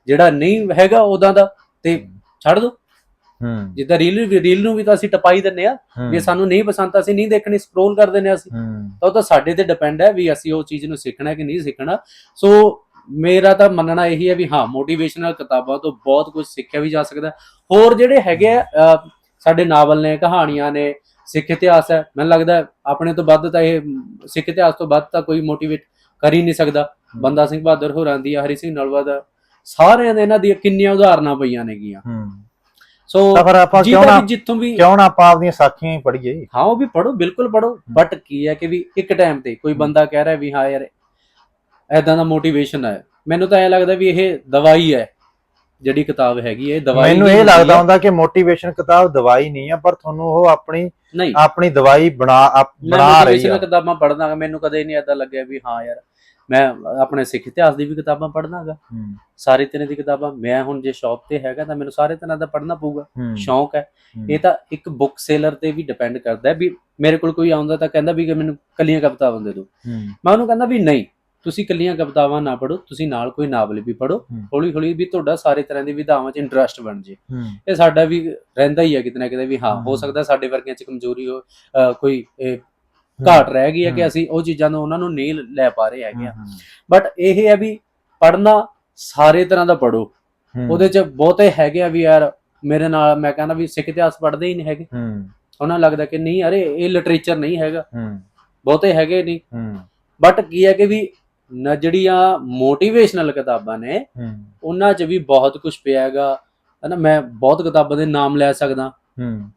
ਜਿਹੜਾ ਨਹੀਂ ਹੈਗਾ ਉਦਾਂ ਦਾ ਤੇ ਛੱਡ ਦਿਓ ਜਿੱਦਾਂ ਰੀਲ ਰੀਲ ਨੂੰ ਵੀ ਤਾਂ ਅਸੀਂ ਟਪਾਈ ਦਿੰਨੇ ਆ। ਜੇ ਸਾਨੂੰ ਨਹੀਂ ਪਸੰਦ ਅਸੀਂ ਨਹੀਂ ਦੇਖਣੀ ਸਕਰੋਲ ਕਰ ਦਿੰਨੇ ਆ ਅਸੀਂ। ਤਾਂ ਉਹ ਤਾਂ ਸਾਡੇ ਤੇ ਡਿਪੈਂਡ ਹੈ ਵੀ ਅਸੀਂ ਉਹ ਚੀਜ਼ ਨੂੰ ਸਿੱਖਣਾ ਕਿ ਨਹੀਂ ਸਿੱਖਣਾ। ਸੋ ਮੇਰਾ ਤਾਂ ਮੰਨਣਾ ਇਹੀ ਹੈ ਵੀ ਹਾਂ ਮੋਟੀਵੇਸ਼ਨਲ ਕਿਤਾਬਾਂ ਤੋਂ ਬਹੁਤ ਕੁਝ ਸਿੱਖਿਆ ਵੀ ਜਾ ਸਕਦਾ। ਹੋਰ ਜਿਹੜੇ ਹੈਗੇ ਸਾਡੇ ਨਾਵਲ ਨੇ ਕਹਾਣੀਆਂ ਨੇ ਸਿੱਖ ਇਤਿਹਾਸ ਹੈ। ਮੈਨੂੰ ਲੱਗਦਾ ਆਪਣੇ ਤੋਂ ਵੱਧ ਤਾਂ ਇਹ ਸਿੱਖ ਇਤਿਹਾਸ ਤੋਂ ਵੱਧ ਤਾਂ ਕੋਈ ਮੋਟੀਵੇਟ ਕਰ ਹੀ ਨਹੀਂ ਸਕਦਾ। ਬੰਦਾ ਸਿੰਘ ਬਹਾਦਰ ਹੋਰਾਂ ਦੀ ਹਰੀ ਸਿੰਘ ਨਲਵਾ ਦਾ ਸਾਰਿਆਂ ਦੇ ਇਹਨਾਂ ਦੀਆਂ ਕਿੰਨੀਆਂ ਉਦਾਹਰਨਾਂ ਪਈਆਂ ਨੇਗੀਆਂ। ਸੋ ਤਾਂ ਫਿਰ ਆਪਾਂ ਕਿਉਂ ਨਾ ਜਿੱਥੋਂ ਵੀ ਕਿਉਂ ਨਾ ਆਪਾਂ ਆਪਦੀਆਂ ਸਾਖੀਆਂ ਹੀ ਪੜ੍ਹੀਏ ਹਾਂ ਉਹ ਵੀ ਪੜੋ ਬਿਲਕੁਲ ਪੜੋ ਬਟ ਕੀ ਹੈ ਕਿ ਵੀ ਇੱਕ ਟਾਈਮ ਤੇ ਕੋਈ ਬੰਦਾ ਕਹਿ ਰਿਹਾ ਵੀ ਹਾਂ ਯਾਰ ਐਦਾਂ ਦਾ ਮੋਟੀਵੇਸ਼ਨ ਹੈ। ਮੈਨੂੰ ਤਾਂ ਐ ਲੱਗਦਾ ਵੀ ਇਹ ਦਵਾਈ ਹੈ ਜਿਹੜੀ ਕਿਤਾਬ ਹੈਗੀ ਹੈ ਇਹ ਦਵਾਈ ਮੈਨੂੰ ਇਹ ਲੱਗਦਾ ਹੈ। ਹੁੰਦਾ ਕਿ ਮੋਟੀਵੇਸ਼ਨ ਕਿਤਾਬ ਦਵਾਈ ਨਹੀਂ ਆ ਪਰ ਤੁਹਾਨੂੰ ਉਹ ਆਪਣੀ ਆਪਣੀ ਦਵਾਈ ਬਣਾ ਮੈਂ ਬਣਾ ਰਹੀ ਮੋਟੀਵੇਸ਼ਨਲ ਆ ਕਿਤਾਬਾਂ ਪੜ੍ਹਦਾ ਮੈਨੂੰ ਕਦੇ ਨਹੀਂ ਐਦਾਂ ਲੱਗਿਆ ਵੀ ਹਾਂ ਯਾਰ ਮੈਂ ਆਪਣੇ ਸਿੱਖ ਇਤਿਹਾਸ ਦੀ ਵੀ ਕਿਤਾਬਾਂ ਪੜ੍ਹਨਾਗਾ। ਸਾਰੇ ਤਰ੍ਹਾਂ ਦੀ ਕਿਤਾਬਾਂ ਮੈਂ ਹੁਣ ਜੇ ਸ਼ੌਪ ਤੇ ਹੈਗਾ ਤਾਂ ਮੈਨੂੰ ਸਾਰੇ ਤਰ੍ਹਾਂ ਦਾ ਪੜ੍ਹਨਾ ਪਊਗਾ। ਸ਼ੌਂਕ ਹੈ। ਇਹ ਤਾਂ ਇੱਕ ਬੁੱਕ ਸੇਲਰ ਤੇ ਵੀ ਡਿਪੈਂਡ ਕਰਦਾ ਹੈ ਵੀ ਮੇਰੇ ਕੋਲ ਕੋਈ ਆਉਂਦਾ ਤਾਂ ਕਹਿੰਦਾ ਵੀ ਕਿ ਮੈਨੂੰ ਕੱਲੀਆਂ ਕਵਿਤਾਵਾਂ ਦੇ ਦਿਓ। ਮੈਂ ਉਹਨੂੰ ਕਹਿੰਦਾ ਵੀ ਨਹੀਂ ਤੁਸੀਂ ਕੱਲੀਆਂ ਕਵਿਤਾਵਾਂ ਨਾ ਪੜੋ ਤੁਸੀਂ ਨਾਲ ਕੋਈ ਨਾਵਲ ਵੀ ਪੜੋ। ਹੌਲੀ ਹੌਲੀ ਵੀ ਤੁਹਾਡਾ ਸਾਰੇ ਤਰ੍ਹਾਂ ਦੀ ਵਿਧਾਵਾਂ 'ਚ ਇੰਟਰਸਟ ਬਣ ਜੇ। ਇਹ ਸਾਡਾ ਵੀ ਰਹਿੰਦਾ ਹੀ ਹੈ ਕਿਤੇ ਨਾ ਕਿਤੇ ਵੀ ਹਾਂ ਹੋ। ਸਕਦਾ ਸਾਡੇ ਵਰਗਿਆਂ 'ਚ ਕਮਜ਼ੋਰੀ ਹੋ ਕੋਈ ਘਾਟ ਰਹਿ ਗਈ ਹੈ ਕਿ। ਅਸੀਂ ਉਹ ਚੀਜ਼ਾਂ ਨੂੰ ਉਹਨਾਂ ਨੂੰ ਨਹੀਂ ਲੈ ਪਾ ਰਹੇ ਹੈਗੇ ਆ। ਬਟ ਇਹ ਹੈ ਵੀ ਪੜਨਾ ਸਾਰੇ ਤਰ੍ਹਾਂ ਦਾ ਪੜੋ ਉਹਦੇ 'ਚ ਬਹੁਤੇ ਹੈਗੇ ਆ ਵੀ ਯਾਰ ਮੇਰੇ ਨਾਲ ਮੈਂ ਕਹਿੰਦਾ ਵੀ ਸਿੱਖ ਇਤਿਹਾਸ ਪੜ੍ਹਦੇ ਹੀ ਨਹੀਂ ਹੈਗੇ। ਉਹਨਾਂ ਨੂੰ ਲੱਗਦਾ ਕਿ ਨਹੀਂ ਅਰੇ ਇਹ ਲਿਟਰੇਚਰ ਨਹੀਂ ਹੈਗਾ। ਬਹੁਤੇ ਹੈਗੇ ਨਹੀਂ। ਬਟ ਕੀ ਹੈ ਕਿ ਵੀ ਨ ਜਿਹੜੀਆਂ ਮੋਟੀਵੇਸ਼ਨਲ ਕਿਤਾਬਾਂ ਨੇ ਉਹਨਾਂ 'ਚ ਵੀ ਬਹੁਤ ਕੁਝ ਪਿਆ ਹੈਗਾ। ਹਨਾ ਮੈਂ ਬਹੁਤ ਕਿਤਾਬਾਂ ਦੇ ਨਾਮ ਲੈ ਸਕਦਾ। ਹੂੰ,